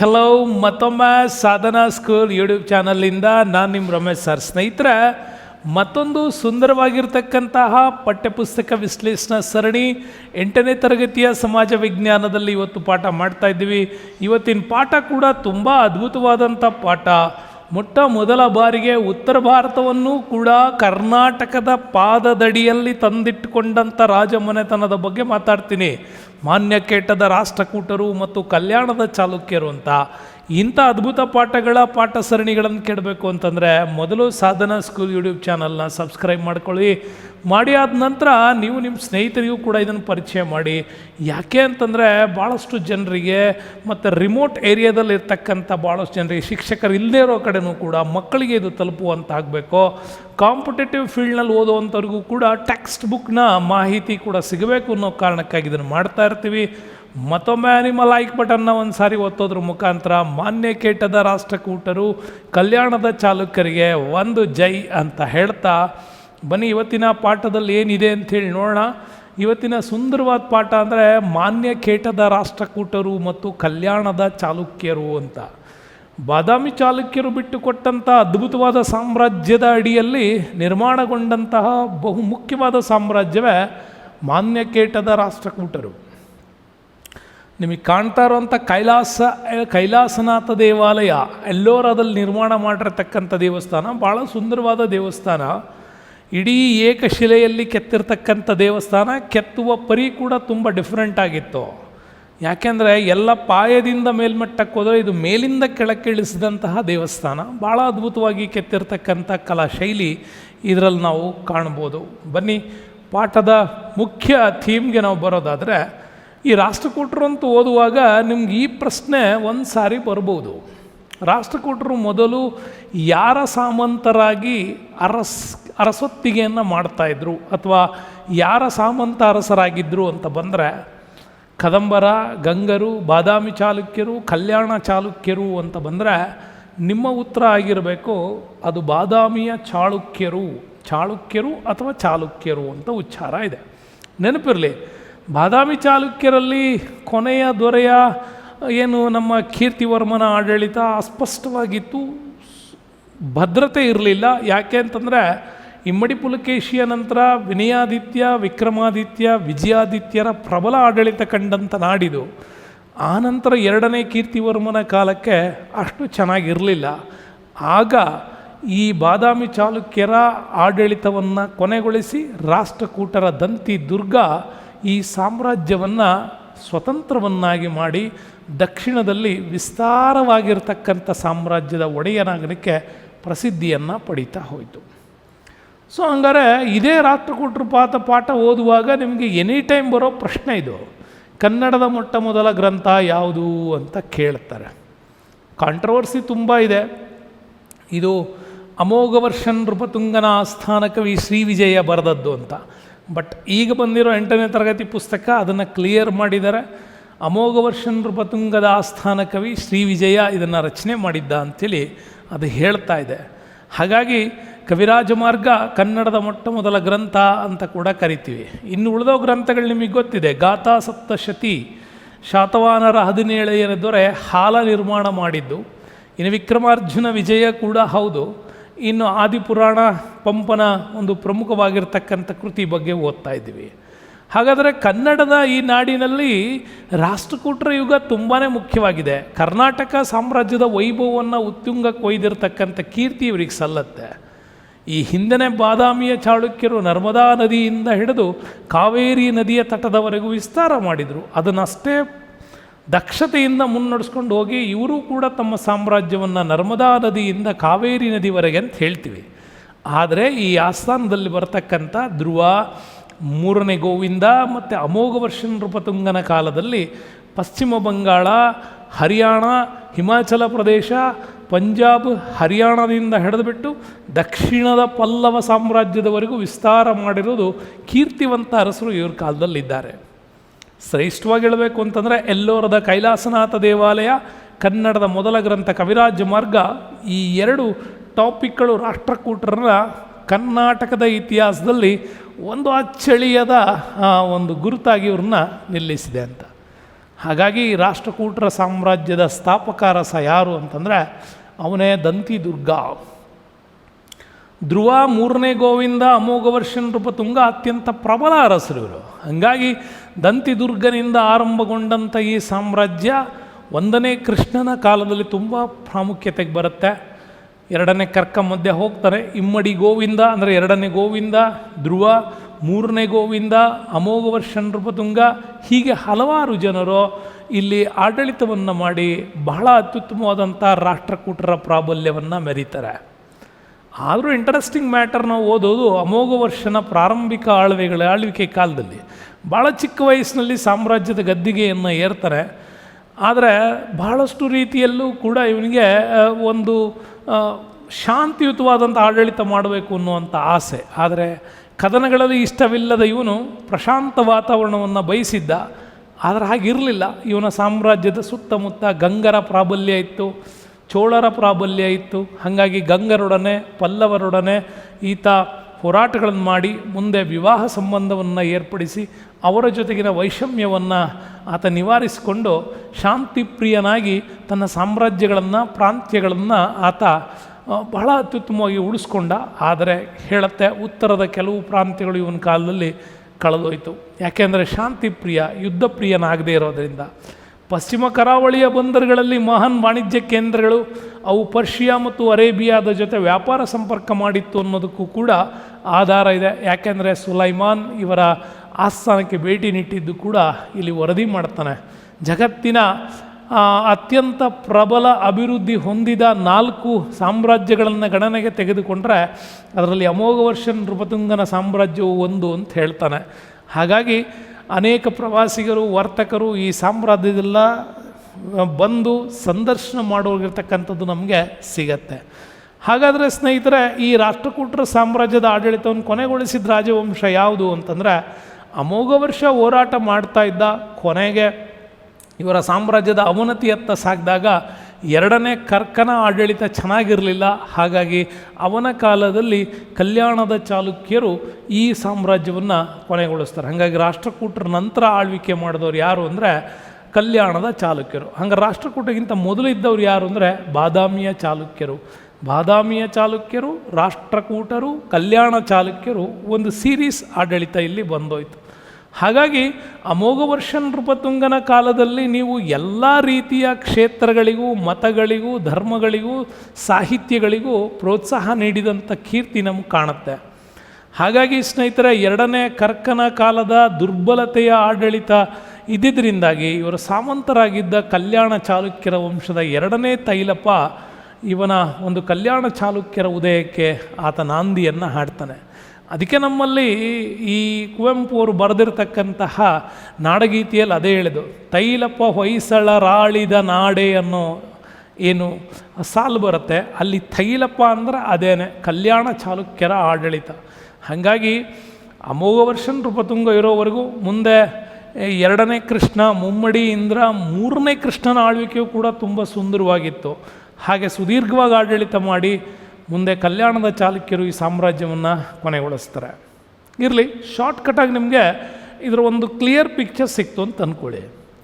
Hello ಮತ್ತೊಮ್ಮೆ ಸಾಧನಾ school YouTube ಚಾನಲಿಂದ ನಾನು ನಿಮ್ಮ ರಮೇಶ್ ಸರ್. ಸ್ನೇಹಿತರೆ, ಮತ್ತೊಂದು ಸುಂದರವಾಗಿರ್ತಕ್ಕಂತಹ ಪಠ್ಯಪುಸ್ತಕ ವಿಶ್ಲೇಷಣಾ ಸರಣಿ ಎಂಟನೇ ತರಗತಿಯ ಸಮಾಜ ವಿಜ್ಞಾನದಲ್ಲಿ ಇವತ್ತು ಪಾಠ ಮಾಡ್ತಾ ಇದ್ದೀವಿ. ಇವತ್ತಿನ ಪಾಠ ಕೂಡ ತುಂಬ ಅದ್ಭುತವಾದಂಥ ಪಾಠ. ಮೊಟ್ಟ ಮೊದಲ ಬಾರಿಗೆ ಉತ್ತರ ಭಾರತವನ್ನು ಕೂಡ ಕರ್ನಾಟಕದ ಪಾದದಡಿಯಲ್ಲಿ ತಂದಿಟ್ಟುಕೊಂಡಂಥ ರಾಜಮನೆತನದ ಬಗ್ಗೆ ಮಾತಾಡ್ತೀನಿ. ಮಾನ್ಯ ಕೇಟದ ರಾಷ್ಟ್ರಕೂಟರು ಮತ್ತು ಕಲ್ಯಾಣದ ಚಾಲುಕ್ಯರು ಅಂತ. ಇಂಥ ಅದ್ಭುತ ಪಾಠಗಳ ಪಾಠ ಸರಣಿಗಳನ್ನು ಕೇಳಬೇಕು ಅಂತಂದರೆ ಮೊದಲು ಸಾಧನಾ ಸ್ಕೂಲ್ ಯೂಟ್ಯೂಬ್ ಚಾನಲ್ನ ಸಬ್ಸ್ಕ್ರೈಬ್ ಮಾಡ್ಕೊಳ್ಳಿ. ಮಾಡಿ ಆದ ನಂತರ ನೀವು ನಿಮ್ಮ ಸ್ನೇಹಿತರಿಗೂ ಕೂಡ ಇದನ್ನು ಪರಿಚಯ ಮಾಡಿ. ಯಾಕೆ ಅಂತಂದರೆ ಭಾಳಷ್ಟು ಜನರಿಗೆ ಮತ್ತು ರಿಮೋಟ್ ಏರಿಯಾದಲ್ಲಿ ಇರ್ತಕ್ಕಂಥ ಭಾಳಷ್ಟು ಜನರಿಗೆ ಶಿಕ್ಷಕರು ಇಲ್ಲದೇ ಇರೋ ಕಡೆನೂ ಕೂಡ ಮಕ್ಕಳಿಗೆ ಇದು ತಲುಪುವಂತ ಆಗಬೇಕು ಕಾಂಪಿಟೇಟಿವ್ ಫೀಲ್ಡ್ನಲ್ಲಿ ಓದುವಂಥವ್ರಿಗೂ ಕೂಡ ಟೆಕ್ಸ್ಟ್ ಬುಕ್ನ ಮಾಹಿತಿ ಕೂಡ ಸಿಗಬೇಕು ಅನ್ನೋ ಕಾರಣಕ್ಕಾಗಿ ಇದನ್ನು ಮಾಡ್ತಾ ಇರ್ತೀವಿ. ಮತ್ತೊಮ್ಮೆ ಅನಿಮಲ್ ಲೈಕ್ ಬಟನ್ನ ಒಂದು ಸಾರಿ ಒತ್ತೋದ್ರ ಮುಖಾಂತರ ಮಾನ್ಯ ಕೇಟದ ರಾಷ್ಟ್ರಕೂಟರು ಕಲ್ಯಾಣದ ಚಾಲುಕ್ಯರಿಗೆ ಒಂದು ಜೈ ಅಂತ ಹೇಳ್ತಾ, ಬನ್ನಿ ಇವತ್ತಿನ ಪಾಠದಲ್ಲಿ ಏನಿದೆ ಅಂಥೇಳಿ ನೋಡೋಣ. ಇವತ್ತಿನ ಸುಂದರವಾದ ಪಾಠ ಅಂದರೆ ಮಾನ್ಯ ಕೇಟದ ರಾಷ್ಟ್ರಕೂಟರು ಮತ್ತು ಕಲ್ಯಾಣದ ಚಾಲುಕ್ಯರು ಅಂತ. ಬಾದಾಮಿ ಚಾಲುಕ್ಯರು ಬಿಟ್ಟುಕೊಟ್ಟಂಥ ಅದ್ಭುತವಾದ ಸಾಮ್ರಾಜ್ಯದ ಅಡಿಯಲ್ಲಿ ನಿರ್ಮಾಣಗೊಂಡಂತಹ ಬಹು ಮುಖ್ಯವಾದ ಸಾಮ್ರಾಜ್ಯವೇ ಮಾನ್ಯ ಕೇಟದ ರಾಷ್ಟ್ರಕೂಟರು. ನಿಮಗೆ ಕಾಣ್ತಾ ಇರುವಂಥ ಕೈಲಾಸ, ಕೈಲಾಸನಾಥ ದೇವಾಲಯ ಎಲ್ಲೋರದಲ್ಲಿ ನಿರ್ಮಾಣ ಮಾಡಿರತಕ್ಕಂಥ ದೇವಸ್ಥಾನ ಭಾಳ ಸುಂದರವಾದ ದೇವಸ್ಥಾನ. ಇಡೀ ಏಕಶಿಲೆಯಲ್ಲಿ ಕೆತ್ತಿರ್ತಕ್ಕಂಥ ದೇವಸ್ಥಾನ, ಕೆತ್ತುವ ಪರಿ ಕೂಡ ತುಂಬ ಡಿಫ್ರೆಂಟ್ ಆಗಿತ್ತು. ಯಾಕೆಂದರೆ ಎಲ್ಲ ಪಾಯದಿಂದ ಮೇಲ್ಮಟ್ಟಕ್ಕೆ ಹೋದರೆ ಇದು ಮೇಲಿಂದ ಕೆಳಕ್ಕೆ ಇಳಿಸಿದಂತಹ ದೇವಸ್ಥಾನ. ಭಾಳ ಅದ್ಭುತವಾಗಿ ಕೆತ್ತಿರ್ತಕ್ಕಂಥ ಕಲಾ ಶೈಲಿ ಇದರಲ್ಲಿ ನಾವು ಕಾಣ್ಬೋದು. ಬನ್ನಿ, ಪಾಠದ ಮುಖ್ಯ ಥೀಮ್ಗೆ ನಾವು ಬರೋದಾದರೆ ಈ ರಾಷ್ಟ್ರಕೂಟರು ಅಂತ ಓದುವಾಗ ನಿಮ್ಗೆ ಈ ಪ್ರಶ್ನೆ ಒಂದು ಸಾರಿ ಬರ್ಬೋದು. ರಾಷ್ಟ್ರಕೂಟರು ಮೊದಲು ಯಾರ ಸಾಮಂತರಾಗಿ ಅರಸ್, ಅರಸೊತ್ತಿಗೆಯನ್ನು ಮಾಡ್ತಾಯಿದ್ರು ಅಥವಾ ಯಾರ ಸಾಮಂತ ಅರಸರಾಗಿದ್ದರು ಅಂತ ಬಂದರೆ ಕದಂಬರ, ಗಂಗರು, ಬಾದಾಮಿ ಚಾಲುಕ್ಯರು, ಕಲ್ಯಾಣ ಚಾಲುಕ್ಯರು ಅಂತ ಬಂದರೆ ನಿಮ್ಮ ಉತ್ತರ ಆಗಿರಬೇಕು, ಅದು ಬಾದಾಮಿಯ ಚಾಳುಕ್ಯರು ಚಾಳುಕ್ಯರು ಅಥವಾ ಚಾಲುಕ್ಯರು ಅಂತ ಉಚ್ಚಾರ ಇದೆ. ನೆನಪಿರಲಿ ಬಾದಾಮಿ ಚಾಲುಕ್ಯರಲ್ಲಿ ಕೊನೆಯ ದೊರೆಯ ಏನು ನಮ್ಮ ಕೀರ್ತಿವರ್ಮನ ಆಡಳಿತ ಅಸ್ಪಷ್ಟವಾಗಿತ್ತು. ಭದ್ರತೆ ಇರಲಿಲ್ಲ. ಯಾಕೆ ಅಂತಂದರೆ ಇಮ್ಮಡಿ ಪುಲಕೇಶಿಯ ನಂತರ ವಿನಯಾದಿತ್ಯ, ವಿಕ್ರಮಾದಿತ್ಯ, ವಿಜಯಾದಿತ್ಯರ ಪ್ರಬಲ ಆಡಳಿತ ಕಂಡಂಥ ನಾಡಿದು. ಆನಂತರ ಎರಡನೇ ಕೀರ್ತಿವರ್ಮನ ಕಾಲಕ್ಕೆ ಅಷ್ಟು ಚೆನ್ನಾಗಿರಲಿಲ್ಲ. ಆಗ ಈ ಬಾದಾಮಿ ಚಾಲುಕ್ಯರ ಆಡಳಿತವನ್ನು ಕೊನೆಗೊಳಿಸಿ ರಾಷ್ಟ್ರಕೂಟರ ದಂತಿ ದುರ್ಗ ಈ ಸಾಮ್ರಾಜ್ಯವನ್ನು ಸ್ವತಂತ್ರವನ್ನಾಗಿ ಮಾಡಿ ದಕ್ಷಿಣದಲ್ಲಿ ವಿಸ್ತಾರವಾಗಿರ್ತಕ್ಕಂಥ ಸಾಮ್ರಾಜ್ಯದ ಒಡೆಯನಾಗಲಿಕ್ಕೆ ಪ್ರಸಿದ್ಧಿಯನ್ನು ಪಡೀತಾ ಹೋಯಿತು. ಸೊ ಹಂಗಾರೆ ಇದೇ ರಾಷ್ಟ್ರಕೂಟರು ಪಾತ ಪಾಠ ಓದುವಾಗ ನಿಮಗೆ ಎನಿ ಟೈಮ್ ಬರೋ ಪ್ರಶ್ನೆ ಇದು. ಕನ್ನಡದ ಮೊಟ್ಟ ಮೊದಲ ಗ್ರಂಥ ಯಾವುದು ಅಂತ ಕೇಳ್ತಾರೆ. ಕಾಂಟ್ರವರ್ಸಿ ತುಂಬ ಇದೆ. ಇದು ಅಮೋಘವರ್ಷನ್ ನೃಪತುಂಗನ ಆಸ್ಥಾನ ಕವಿ ಶ್ರೀ ವಿಜಯ ಬರೆದದ್ದು ಅಂತ. ಬಟ್ ಈಗ ಬಂದಿರೋ ಎಂಟನೇ ತರಗತಿ ಪುಸ್ತಕ ಅದನ್ನು ಕ್ಲಿಯರ್ ಮಾಡಿದ್ದಾರೆ ಅಮೋಘವರ್ಷನ್ ಪತುಂಗದ ಆಸ್ಥಾನ ಕವಿ ಶ್ರೀ ವಿಜಯ ಇದನ್ನು ರಚನೆ ಮಾಡಿದ್ದ ಅಂಥೇಳಿ ಅದು ಹೇಳ್ತಾ ಇದೆ. ಹಾಗಾಗಿ ಕವಿರಾಜ ಮಾರ್ಗ ಕನ್ನಡದ ಮೊಟ್ಟ ಮೊದಲ ಗ್ರಂಥ ಅಂತ ಕೂಡ ಕರಿತೀವಿ. ಇನ್ನು ಉಳಿದೋ ಗ್ರಂಥಗಳು ನಿಮಗೆ ಗೊತ್ತಿದೆ. ಗಾಥಾ ಸಪ್ತಶತಿ, ಶಾತವಾನರ ಹದಿನೇಳೆಯರ ದೊರೆ ಹಾಲ ನಿರ್ಮಾಣ ಮಾಡಿದ್ದು. ಇನ್ನು ವಿಕ್ರಮಾರ್ಜುನ ವಿಜಯ ಕೂಡ ಹೌದು. ಇನ್ನು ಆದಿಪುರಾಣ ಪಂಪನ ಒಂದು ಪ್ರಮುಖವಾಗಿರ್ತಕ್ಕಂಥ ಕೃತಿ ಬಗ್ಗೆ ಓದ್ತಾ ಇದ್ದೀವಿ. ಹಾಗಾದರೆ ಕನ್ನಡದ ಈ ನಾಡಿನಲ್ಲಿ ರಾಷ್ಟ್ರಕೂಟರ ಯುಗ ತುಂಬಾ ಮುಖ್ಯವಾಗಿದೆ. ಕರ್ನಾಟಕ ಸಾಮ್ರಾಜ್ಯದ ವೈಭವವನ್ನು ಉತ್ತುಂಗಕ್ಕೆ ಒಯ್ದಿರತಕ್ಕಂಥ ಕೀರ್ತಿ ಇವರಿಗೆ ಸಲ್ಲತ್ತೆ. ಈ ಹಿಂದನೇ ಬಾದಾಮಿಯ ಚಾಳುಕ್ಯರು ನರ್ಮದಾ ನದಿಯಿಂದ ಹಿಡಿದು ಕಾವೇರಿ ನದಿಯ ತಟದವರೆಗೂ ವಿಸ್ತಾರ ಮಾಡಿದರು. ಅದನ್ನಷ್ಟೇ ದಕ್ಷತೆಯಿಂದ ಮುನ್ನಡೆಸ್ಕೊಂಡು ಹೋಗಿ ಇವರು ಕೂಡ ತಮ್ಮ ಸಾಮ್ರಾಜ್ಯವನ್ನು ನರ್ಮದಾ ನದಿಯಿಂದ ಕಾವೇರಿ ನದಿವರೆಗೆ ಅಂತ ಹೇಳ್ತೀವಿ. ಆದರೆ ಈ ಆಸ್ಥಾನದಲ್ಲಿ ಬರತಕ್ಕಂಥ ಧ್ರುವ, ಮೂರನೇ ಗೋವಿಂದ ಮತ್ತು ಅಮೋಘ ವರ್ಷ ನೃಪತುಂಗನ ಕಾಲದಲ್ಲಿ ಪಶ್ಚಿಮ ಬಂಗಾಳ, ಹರಿಯಾಣ, ಹಿಮಾಚಲ ಪ್ರದೇಶ, ಪಂಜಾಬ್, ಹರಿಯಾಣದಿಂದ ಹಿಡಿದುಬಿಟ್ಟು ದಕ್ಷಿಣದ ಪಲ್ಲವ ಸಾಮ್ರಾಜ್ಯದವರೆಗೂ ವಿಸ್ತಾರ ಮಾಡಿರೋದು ಕೀರ್ತಿವಂತ ಅರಸರು ಇವ್ರ ಕಾಲದಲ್ಲಿದ್ದಾರೆ. ಶ್ರೇಷ್ಠವಾಗಿ ಹೇಳಬೇಕು ಅಂತಂದರೆ ಎಲ್ಲೋರದ ಕೈಲಾಸನಾಥ ದೇವಾಲಯ, ಕನ್ನಡದ ಮೊದಲ ಗ್ರಂಥ ಕವಿರಾಜ ಮಾರ್ಗ, ಈ ಎರಡು ಟಾಪಿಕ್ಗಳು ರಾಷ್ಟ್ರಕೂಟರನ್ನ ಕರ್ನಾಟಕದ ಇತಿಹಾಸದಲ್ಲಿ ಒಂದು ಅಚ್ಚಳಿಯದ ಒಂದು ಗುರುತಾಗಿ ಇವ್ರನ್ನ ನಿಲ್ಲಿಸಿದೆ ಅಂತ. ಹಾಗಾಗಿ ರಾಷ್ಟ್ರಕೂಟರ ಸಾಮ್ರಾಜ್ಯದ ಸ್ಥಾಪಕಾರಸ ಯಾರು ಅಂತಂದರೆ ಅವನೇ ದಂತಿ ದುರ್ಗ. ಧ್ರುವ, ಮೂರನೇ ಗೋವಿಂದ, ಅಮೋಘವರ್ಷನ್ ತುಂಗ ಅತ್ಯಂತ ಪ್ರಬಲ ಅರಸರು ಇವರು. ಹಾಗಾಗಿ ದಂತಿದುರ್ಗನಿಂದ ಆರಂಭಗೊಂಡಂಥ ಈ ಸಾಮ್ರಾಜ್ಯ ಒಂದನೇ ಕೃಷ್ಣನ ಕಾಲದಲ್ಲಿ ತುಂಬ ಪ್ರಾಮುಖ್ಯತೆಗೆ ಬರುತ್ತೆ. ಎರಡನೇ ಕರ್ಕ ಮಧ್ಯೆ ಹೋಗ್ತಾರೆ. ಇಮ್ಮಡಿ ಗೋವಿಂದ, ಅಂದರೆ ಎರಡನೇ ಗೋವಿಂದ, ಧ್ರುವ, ಮೂರನೇ ಗೋವಿಂದ ಅಮೋಘವರ್ಷ ನೃಪತುಂಗ, ಹೀಗೆ ಹಲವಾರು ಜನರು ಇಲ್ಲಿ ಆಡಳಿತವನ್ನು ಮಾಡಿ ಬಹಳ ಅತ್ಯುತ್ತಮವಾದಂಥ ರಾಷ್ಟ್ರಕೂಟರ ಪ್ರಾಬಲ್ಯವನ್ನು ಮೆರೀತಾರೆ. ಆದರೂ ಇಂಟ್ರೆಸ್ಟಿಂಗ್ ಮ್ಯಾಟರ್ ನಾವು ಓದೋದು ಅಮೋಘವರ್ಷನ ಪ್ರಾರಂಭಿಕ ಆಳ್ವೆಗಳ, ಆಳ್ವಿಕೆ ಕಾಲದಲ್ಲಿ. ಭಾಳ ಚಿಕ್ಕ ವಯಸ್ಸಿನಲ್ಲಿ ಸಾಮ್ರಾಜ್ಯದ ಗದ್ದಿಗೆಯನ್ನು ಏರ್ತಾರೆ. ಆದರೆ ಬಹಳಷ್ಟು ರೀತಿಯಲ್ಲೂ ಕೂಡ ಇವನಿಗೆ ಒಂದು ಶಾಂತಿಯುತವಾದಂಥ ಆಡಳಿತ ಮಾಡಬೇಕು ಅನ್ನುವಂಥ ಆಸೆ. ಆದರೆ ಕದನಗಳಲ್ಲಿ ಇಷ್ಟವಿಲ್ಲದ ಇವನು ಪ್ರಶಾಂತ ವಾತಾವರಣವನ್ನು ಬಯಸಿದ್ದ. ಆದರೆ ಹಾಗಿರಲಿಲ್ಲ. ಇವನ ಸಾಮ್ರಾಜ್ಯದ ಸುತ್ತಮುತ್ತ ಗಂಗರ ಪ್ರಾಬಲ್ಯ ಇತ್ತು, ಚೋಳರ ಪ್ರಾಬಲ್ಯ ಇತ್ತು. ಹಾಗಾಗಿ ಗಂಗರೊಡನೆ, ಪಲ್ಲವರೊಡನೆ ಈತ ಹೋರಾಟಗಳನ್ನು ಮಾಡಿ ಮುಂದೆ ವಿವಾಹ ಸಂಬಂಧವನ್ನು ಏರ್ಪಡಿಸಿ ಅವರ ಜೊತೆಗಿನ ವೈಷಮ್ಯವನ್ನು ಆತ ನಿವಾರಿಸಿಕೊಂಡು ಶಾಂತಿಪ್ರಿಯನಾಗಿ ತನ್ನ ಸಾಮ್ರಾಜ್ಯಗಳನ್ನು, ಪ್ರಾಂತ್ಯಗಳನ್ನು ಆತ ಬಹಳ ಅತ್ಯುತ್ತಮವಾಗಿ ಉಳಿಸ್ಕೊಂಡ. ಆದರೆ ಹೇಳುತ್ತೆ ಉತ್ತರದ ಕೆಲವು ಪ್ರಾಂತ್ಯಗಳು ಇವನ ಕಾಲದಲ್ಲಿ ಕಳೆದೋಯ್ತು. ಯಾಕೆಂದರೆ ಶಾಂತಿಪ್ರಿಯ, ಯುದ್ಧಪ್ರಿಯನಾಗದೇ ಇರೋದರಿಂದ. ಪಶ್ಚಿಮ ಕರಾವಳಿಯ ಬಂದರುಗಳಲ್ಲಿ ಮಹಾನ್ ವಾಣಿಜ್ಯ ಕೇಂದ್ರಗಳು, ಅವು ಪರ್ಷಿಯಾ ಮತ್ತು ಅರೇಬಿಯಾದ ಜೊತೆ ವ್ಯಾಪಾರ ಸಂಪರ್ಕ ಮಾಡಿತ್ತು ಅನ್ನೋದಕ್ಕೂ ಕೂಡ ಆಧಾರ ಇದೆ. ಯಾಕೆಂದರೆ ಸುಲೈಮಾನ್ ಇವರ ಆಸ್ಥಾನಕ್ಕೆ ಭೇಟಿ ನೀಟ್ಟಿದ್ದು ಕೂಡ ಇಲ್ಲಿ ವರದಿ ಮಾಡ್ತಾನೆ. ಜಗತ್ತಿನ ಅತ್ಯಂತ ಪ್ರಬಲ ಅಭಿವೃದ್ಧಿ ಹೊಂದಿದ ನಾಲ್ಕು ಸಾಮ್ರಾಜ್ಯಗಳನ್ನು ಗಣನೆಗೆ ತೆಗೆದುಕೊಂಡ್ರೆ ಅದರಲ್ಲಿ ಅಮೋಘವರ್ಷನ್ ನೃಪತುಂಗನ ಸಾಮ್ರಾಜ್ಯವು ಒಂದು ಅಂತ ಹೇಳ್ತಾನೆ. ಹಾಗಾಗಿ ಅನೇಕ ಪ್ರವಾಸಿಗರು, ವರ್ತಕರು ಈ ಸಾಮ್ರಾಜ್ಯದೆಲ್ಲ ಬಂದು ಸಂದರ್ಶನ ಮಾಡೋಗಿರ್ತಕ್ಕಂಥದ್ದು ನಮಗೆ ಸಿಗತ್ತೆ. ಹಾಗಾದರೆ ಸ್ನೇಹಿತರೆ, ಈ ರಾಷ್ಟ್ರಕೂಟರ ಸಾಮ್ರಾಜ್ಯದ ಆಡಳಿತವನ್ನು ಕೊನೆಗೊಳಿಸಿದ ರಾಜವಂಶ ಯಾವುದು ಅಂತಂದರೆ, ಅಮೋಘ ವರ್ಷ ಹೋರಾಟ ಮಾಡ್ತಾ ಇದ್ದ ಕೊನೆಗೆ ಇವರ ಸಾಮ್ರಾಜ್ಯದ ಅವನತಿಯತ್ತ ಸಾಗಿದಾಗ ಎರಡನೇ ಕರ್ಕನ ಆಡಳಿತ ಚೆನ್ನಾಗಿರಲಿಲ್ಲ. ಹಾಗಾಗಿ ಅವನ ಕಾಲದಲ್ಲಿ ಕಲ್ಯಾಣದ ಚಾಲುಕ್ಯರು ಈ ಸಾಮ್ರಾಜ್ಯವನ್ನು ಕೊನೆಗೊಳಿಸ್ತಾರೆ. ಹಾಗಾಗಿ ರಾಷ್ಟ್ರಕೂಟರ ನಂತರ ಆಳ್ವಿಕೆ ಮಾಡಿದವರು ಯಾರು ಅಂದರೆ ಕಲ್ಯಾಣದ ಚಾಲುಕ್ಯರು. ಹಂಗೆ ರಾಷ್ಟ್ರಕೂಟಗಿಂತ ಮೊದಲು ಇದ್ದವ್ರು ಯಾರು ಅಂದರೆ ಬಾದಾಮಿಯ ಚಾಲುಕ್ಯರು. ಬಾದಾಮಿಯ ಚಾಲುಕ್ಯರು, ರಾಷ್ಟ್ರಕೂಟರು, ಕಲ್ಯಾಣ ಚಾಲುಕ್ಯರು, ಒಂದು ಸೀರೀಸ್ ಆಡಳಿತ ಇಲ್ಲಿ ಬಂದೋಯ್ತು. ಹಾಗಾಗಿ ಅಮೋಘವರ್ಷನ್ ನೃಪತುಂಗನ ಕಾಲದಲ್ಲಿ ನೀವು ಎಲ್ಲ ರೀತಿಯ ಕ್ಷೇತ್ರಗಳಿಗೂ, ಮತಗಳಿಗೂ, ಧರ್ಮಗಳಿಗೂ, ಸಾಹಿತ್ಯಗಳಿಗೂ ಪ್ರೋತ್ಸಾಹ ನೀಡಿದಂಥ ಕೀರ್ತಿ ನಮಗೆ ಕಾಣುತ್ತೆ. ಹಾಗಾಗಿ ಸ್ನೇಹಿತರೆ, ಎರಡನೇ ಕರ್ಕನ ಕಾಲದ ದುರ್ಬಲತೆಯ ಆಡಳಿತ ಇದ್ದಿದ್ದರಿಂದಾಗಿ ಇವರು ಸಾಮಂತರಾಗಿದ್ದ ಕಲ್ಯಾಣ ಚಾಲುಕ್ಯರ ವಂಶದ ಎರಡನೇ ತೈಲಪ್ಪ ಇವನ ಒಂದು ಕಲ್ಯಾಣ ಚಾಲುಕ್ಯರ ಉದಯಕ್ಕೆ ಆತ ನಾಂದಿಯನ್ನು ಹಾಡ್ತಾನೆ. ಅದಕ್ಕೆ ನಮ್ಮಲ್ಲಿ ಈ ಕುವೆಂಪು ಅವರು ಬರೆದಿರ್ತಕ್ಕಂತಹ ನಾಡಗೀತೆಯಲ್ಲಿ ಅದೇ ಹೇಳಿದು ತೈಲಪ್ಪ ಹೊಯ್ಸಳರಾಳಿದ ನಾಡೆ ಅನ್ನೋ ಏನು ಸಾಲು ಬರುತ್ತೆ. ಅಲ್ಲಿ ತೈಲಪ್ಪ ಅಂದ್ರೆ ಅದೇನೆ, ಕಲ್ಯಾಣ ಚಾಲುಕ್ಯರ ಆಡಳಿತ. ಹಾಗಾಗಿ ಅಮೋಘ ವರ್ಷ ನೃಪತುಂಗ ಇರೋವರೆಗೂ ಮುಂದೆ ಎರಡನೇ ಕೃಷ್ಣ, ಮುಮ್ಮಡಿ, ಇಂದ್ರ ಮೂರನೇ ಕೃಷ್ಣನ ಆಳ್ವಿಕೆಯು ಕೂಡ ತುಂಬ ಸುಂದರವಾಗಿತ್ತು. ಹಾಗೆ ಸುದೀರ್ಘವಾಗಿ ಆಡಳಿತ ಮಾಡಿ ಮುಂದೆ ಕಲ್ಯಾಣದ ಚಾಲುಕ್ಯರು ಈ ಸಾಮ್ರಾಜ್ಯವನ್ನು ಕೊನೆಗೊಳಿಸ್ತಾರೆ. ಇರಲಿ ಶಾರ್ಟ್ಕಟ್ಟಾಗಿ ನಿಮಗೆ ಇದರ ಒಂದು ಕ್ಲಿಯರ್ ಪಿಕ್ಚರ್ ಸಿಕ್ತು ಅಂತ ಅಂದ್ಕೊಳ್ಳಿ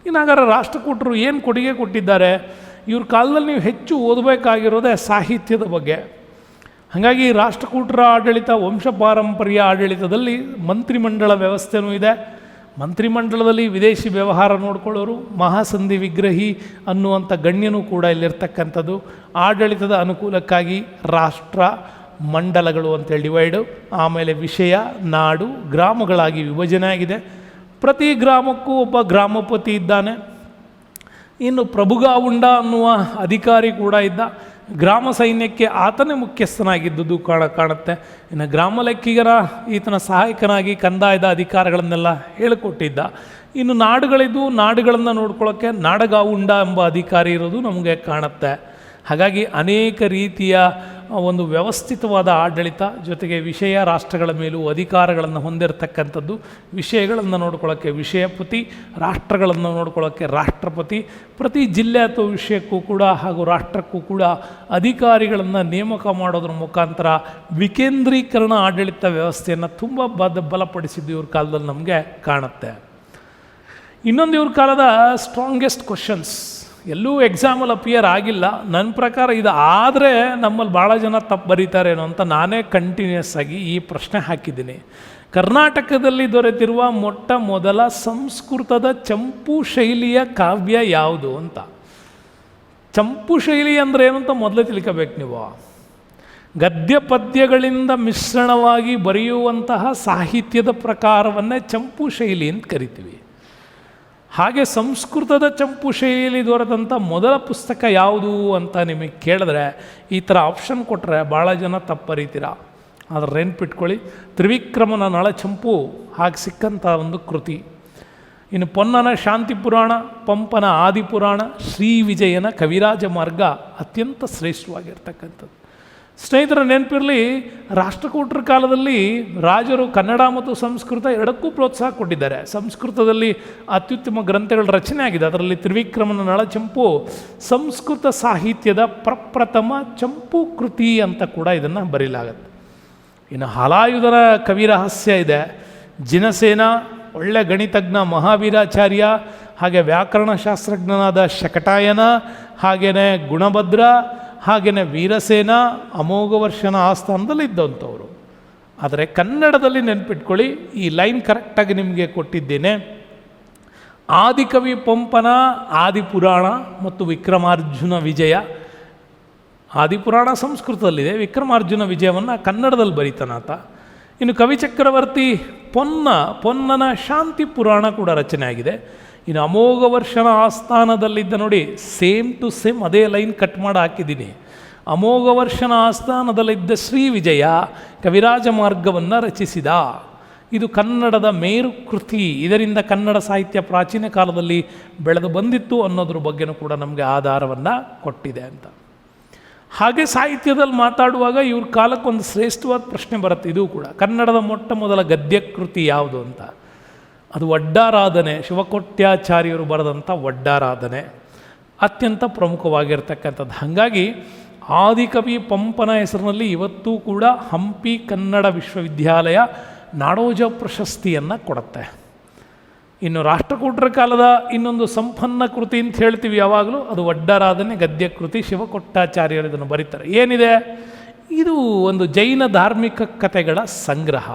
ಇನ್ನು ಹಾಗಾದ್ರೆ ರಾಷ್ಟ್ರಕೂಟರು ಏನು ಕೊಡುಗೆ ಕೊಟ್ಟಿದ್ದಾರೆ? ಇವ್ರ ಕಾಲದಲ್ಲಿ ನೀವು ಹೆಚ್ಚು ಓದಬೇಕಾಗಿರೋದೇ ಸಾಹಿತ್ಯದ ಬಗ್ಗೆ. ಹಾಗಾಗಿ ರಾಷ್ಟ್ರಕೂಟರ ಆಡಳಿತ ವಂಶ ಪಾರಂಪರ್ಯ ಆಡಳಿತದಲ್ಲಿ ಮಂತ್ರಿಮಂಡಲ ವ್ಯವಸ್ಥೆನೂ ಇದೆ. ಮಂತ್ರಿಮಂಡಲದಲ್ಲಿ ವಿದೇಶಿ ವ್ಯವಹಾರ ನೋಡ್ಕೊಳ್ಳೋರು ಮಹಾಸಂಧಿ ವಿಗ್ರಹಿ ಅನ್ನುವಂಥ ಗಣ್ಯನೂ ಕೂಡ ಇಲ್ಲಿರ್ತಕ್ಕಂಥದ್ದು. ಆಡಳಿತದ ಅನುಕೂಲಕ್ಕಾಗಿ ರಾಷ್ಟ್ರ, ಮಂಡಲಗಳು ಅಂತೇಳಿ ಡಿವೈಡು, ಆಮೇಲೆ ವಿಷಯ, ನಾಡು, ಗ್ರಾಮಗಳಾಗಿ ವಿಭಜನೆ ಆಗಿದೆ. ಪ್ರತಿ ಗ್ರಾಮಕ್ಕೂ ಒಬ್ಬ ಗ್ರಾಮಪತಿ ಇದ್ದಾನೆ. ಇನ್ನು ಪ್ರಭುಗಾವುಂಡ ಅನ್ನುವ ಅಧಿಕಾರಿ ಕೂಡ ಇದ್ದ. ಗ್ರಾಮ ಸೈನ್ಯಕ್ಕೆ ಆತನೇ ಮುಖ್ಯಸ್ಥನಾಗಿದ್ದುದು ಕಾಣ ಕಾಣುತ್ತೆ. ಇನ್ನು ಗ್ರಾಮ ಲೆಕ್ಕಿಗರ ಈತನ ಸಹಾಯಕನಾಗಿ ಕಂದಾಯದ ಅಧಿಕಾರಗಳನ್ನೆಲ್ಲ ಹೇಳಿಕೊಟ್ಟಿದ್ದ. ಇನ್ನು ನಾಡುಗಳಿದ್ದು ನಾಡುಗಳನ್ನು ನೋಡ್ಕೊಳ್ಳೋಕ್ಕೆ ನಾಡಗಾವುಂಡ ಎಂಬ ಅಧಿಕಾರಿ ಇರೋದು ನಮಗೆ ಕಾಣುತ್ತೆ. ಹಾಗಾಗಿ ಅನೇಕ ರೀತಿಯ ಒಂದು ವ್ಯವಸ್ಥಿತವಾದ ಆಡಳಿತ ಜೊತೆಗೆ ವಿಷಯ ರಾಷ್ಟ್ರಗಳ ಮೇಲೂ ಅಧಿಕಾರಗಳನ್ನು ಹೊಂದಿರತಕ್ಕಂಥದ್ದು, ವಿಷಯಗಳನ್ನು ನೋಡ್ಕೊಳ್ಳೋಕ್ಕೆ ವಿಷಯಪತಿ, ರಾಷ್ಟ್ರಗಳನ್ನು ನೋಡ್ಕೊಳ್ಳೋಕ್ಕೆ ರಾಷ್ಟ್ರಪತಿ, ಪ್ರತಿ ಜಿಲ್ಲೆ ಅಥವಾ ವಿಷಯಕ್ಕೂ ಕೂಡ ಹಾಗೂ ರಾಷ್ಟ್ರಕ್ಕೂ ಕೂಡ ಅಧಿಕಾರಿಗಳನ್ನು ನೇಮಕ ಮಾಡೋದ್ರ ಮುಖಾಂತರ ವಿಕೇಂದ್ರೀಕರಣ ಆಡಳಿತ ವ್ಯವಸ್ಥೆಯನ್ನು ತುಂಬ ಬದ, ಬಲಪಡಿಸಿದ್ದು ಇವ್ರ ಕಾಲದಲ್ಲಿ ನಮಗೆ ಕಾಣುತ್ತೆ. ಇನ್ನೊಂದು ಇವ್ರ ಕಾಲದ ಸ್ಟ್ರಾಂಗೆಸ್ಟ್ ಕ್ವಶನ್ಸ್ ಎಲ್ಲೂ ಎಕ್ಸಾಮಲ್ಲಿ ಅಪಿಯರ್ ಆಗಿಲ್ಲ. ನನ್ನ ಪ್ರಕಾರ ಇದು ಆದರೆ ನಮ್ಮಲ್ಲಿ ಭಾಳ ಜನ ತಪ್ಪು ಬರೀತಾರೇನೋ ಅಂತ ನಾನೇ ಕಂಟಿನ್ಯೂಸ್ ಆಗಿ ಈ ಪ್ರಶ್ನೆ ಹಾಕಿದ್ದೀನಿ. ಕರ್ನಾಟಕದಲ್ಲಿ ದೊರೆತಿರುವ ಮೊಟ್ಟ ಮೊದಲ ಸಂಸ್ಕೃತದ ಚಂಪು ಶೈಲಿಯ ಕಾವ್ಯ ಯಾವುದು ಅಂತ. ಚಂಪು ಶೈಲಿ ಅಂದರೆ ಏನು ಅಂತ ಮೊದಲೇ ತಿಳ್ಕೋಬೇಕು ನೀವು. ಗದ್ಯ ಪದ್ಯಗಳಿಂದ ಮಿಶ್ರಣವಾಗಿ ಬರೆಯುವಂತಹ ಸಾಹಿತ್ಯದ ಪ್ರಕಾರವನ್ನೇ ಚಂಪು ಶೈಲಿ ಅಂತ ಕರಿತೀವಿ. ಹಾಗೆ ಸಂಸ್ಕೃತದ ಚಂಪು ಶೈಲಿ ದೊರೆತಂಥ ಮೊದಲ ಪುಸ್ತಕ ಯಾವುದು ಅಂತ ನಿಮಗೆ ಕೇಳಿದ್ರೆ ಈ ಥರ ಆಪ್ಷನ್ ಕೊಟ್ಟರೆ ಭಾಳ ಜನ ತಪ್ಪರಿತೀರ. ಆದರೆ ನೆನ್ಪಿಟ್ಕೊಳ್ಳಿ, ತ್ರಿವಿಕ್ರಮನ ನಳಚಂಪು ಹಾಗೆ ಸಿಕ್ಕಂಥ ಒಂದು ಕೃತಿ. ಇನ್ನು ಪೊನ್ನನ ಶಾಂತಿ ಪುರಾಣ, ಪಂಪನ ಆದಿಪುರಾಣ ಶ್ರೀ ವಿಜಯನ ಕವಿರಾಜ ಮಾರ್ಗ ಅತ್ಯಂತ ಶ್ರೇಷ್ಠವಾಗಿರ್ತಕ್ಕಂಥದ್ದು. ಸ್ನೇಹಿತರ ನೆನಪಿರಲಿ, ರಾಷ್ಟ್ರಕೂಟರ ಕಾಲದಲ್ಲಿ ರಾಜರು ಕನ್ನಡ ಮತ್ತು ಸಂಸ್ಕೃತ ಎರಡಕ್ಕೂ ಪ್ರೋತ್ಸಾಹ ಕೊಟ್ಟಿದ್ದಾರೆ. ಸಂಸ್ಕೃತದಲ್ಲಿ ಅತ್ಯುತ್ತಮ ಗ್ರಂಥಗಳ ರಚನೆ ಆಗಿದೆ. ಅದರಲ್ಲಿ ತ್ರಿವಿಕ್ರಮನ ನಳಚಂಪು ಸಂಸ್ಕೃತ ಸಾಹಿತ್ಯದ ಪ್ರಪ್ರಥಮ ಚಂಪು ಕೃತಿ ಅಂತ ಕೂಡ ಇದನ್ನು ಬರೀಲಾಗತ್ತೆ. ಇನ್ನು ಹಲಾಯುಧನ ಕವಿರಹಸ್ಯ ಇದೆ. ಜಿನಸೇನ, ಒಳ್ಳೆ ಗಣಿತಜ್ಞ ಮಹಾವೀರಾಚಾರ್ಯ, ಹಾಗೆ ವ್ಯಾಕರಣ ಶಾಸ್ತ್ರಜ್ಞನಾದ ಶಕಟಾಯನ ಹಾಗೆಯೇ ಗುಣಭದ್ರ ಹಾಗೆಯೇ ವೀರಸೇನ ಅಮೋಘ ವರ್ಷನ ಆಸ್ಥಾನದಲ್ಲಿ ಇದ್ದಂಥವ್ರು. ಆದರೆ ಕನ್ನಡದಲ್ಲಿ ನೆನ್ಪಿಟ್ಕೊಳ್ಳಿ, ಈ ಲೈನ್ ಕರೆಕ್ಟಾಗಿ ನಿಮಗೆ ಕೊಟ್ಟಿದ್ದೇನೆ. ಆದಿಕವಿ ಪಂಪನ, ಆದಿಪುರಾಣ ಮತ್ತು ವಿಕ್ರಮಾರ್ಜುನ ವಿಜಯ. ಆದಿಪುರಾಣ ಸಂಸ್ಕೃತದಲ್ಲಿದೆ, ವಿಕ್ರಮಾರ್ಜುನ ವಿಜಯವನ್ನು ಕನ್ನಡದಲ್ಲಿ ಬರೀತಾನಾತ. ಇನ್ನು ಕವಿಚಕ್ರವರ್ತಿ ಪೊನ್ನ, ಪೊನ್ನನ ಶಾಂತಿ ಪುರಾಣ ಕೂಡ ರಚನೆ ಆಗಿದೆ ಇನ್ನು ಅಮೋಘ ವರ್ಷನ ಆಸ್ಥಾನದಲ್ಲಿದ್ದ ನೋಡಿ ಸೇಮ್ ಟು ಸೇಮ್ ಅದೇ ಲೈನ್ ಕಟ್ ಮಾಡಿ ಹಾಕಿದ್ದೀನಿ. ಅಮೋಘ ವರ್ಷನ ಆಸ್ಥಾನದಲ್ಲಿದ್ದ ಶ್ರೀ ವಿಜಯ ಕವಿರಾಜ ಮಾರ್ಗವನ್ನು ರಚಿಸಿದ. ಇದು ಕನ್ನಡದ ಮೇರು ಕೃತಿ. ಇದರಿಂದ ಕನ್ನಡ ಸಾಹಿತ್ಯ ಪ್ರಾಚೀನ ಕಾಲದಲ್ಲಿ ಬೆಳೆದು ಬಂದಿತ್ತು ಅನ್ನೋದ್ರ ಬಗ್ಗೆನೂ ಕೂಡ ನಮಗೆ ಆಧಾರವನ್ನು ಕೊಟ್ಟಿದೆ ಅಂತ. ಹಾಗೆ ಸಾಹಿತ್ಯದಲ್ಲಿ ಮಾತಾಡುವಾಗ ಇವ್ರ ಕಾಲಕ್ಕೊಂದು ಶ್ರೇಷ್ಠವಾದ ಪ್ರಶ್ನೆ ಬರುತ್ತೆ. ಇದು ಕೂಡ ಕನ್ನಡದ ಮೊಟ್ಟ ಮೊದಲ ಗದ್ಯ ಕೃತಿ ಯಾವುದು ಅಂತ. ಅದು ಒಡ್ಡಾರಾಧನೆ ಶಿವಕೋಟ್ಯಾಚಾರ್ಯರು ಬರೆದಂಥ ಒಡ್ಡಾರಾಧನೆ ಅತ್ಯಂತ ಪ್ರಮುಖವಾಗಿರ್ತಕ್ಕಂಥದ್ದು. ಹಾಗಾಗಿ ಆದಿಕವಿ ಪಂಪನ ಹೆಸರಿನಲ್ಲಿ ಇವತ್ತೂ ಕೂಡ ಹಂಪಿ ಕನ್ನಡ ವಿಶ್ವವಿದ್ಯಾಲಯ ನಾಡೋಜ ಪ್ರಶಸ್ತಿಯನ್ನು ಕೊಡುತ್ತೆ. ಇನ್ನು ರಾಷ್ಟ್ರಕೂಟರ ಕಾಲದ ಇನ್ನೊಂದು ಸಂಪನ್ನ ಕೃತಿ ಅಂತ ಹೇಳ್ತೀವಿ ಯಾವಾಗಲೂ, ಅದು ಒಡ್ಡರಾಧನೆ ಗದ್ಯ ಕೃತಿ ಶಿವಕೊಟ್ಟಾಚಾರ್ಯರು ಇದನ್ನು ಬರೀತಾರೆ. ಏನಿದೆ? ಇದು ಒಂದು ಜೈನ ಧಾರ್ಮಿಕ ಕಥೆಗಳ ಸಂಗ್ರಹ.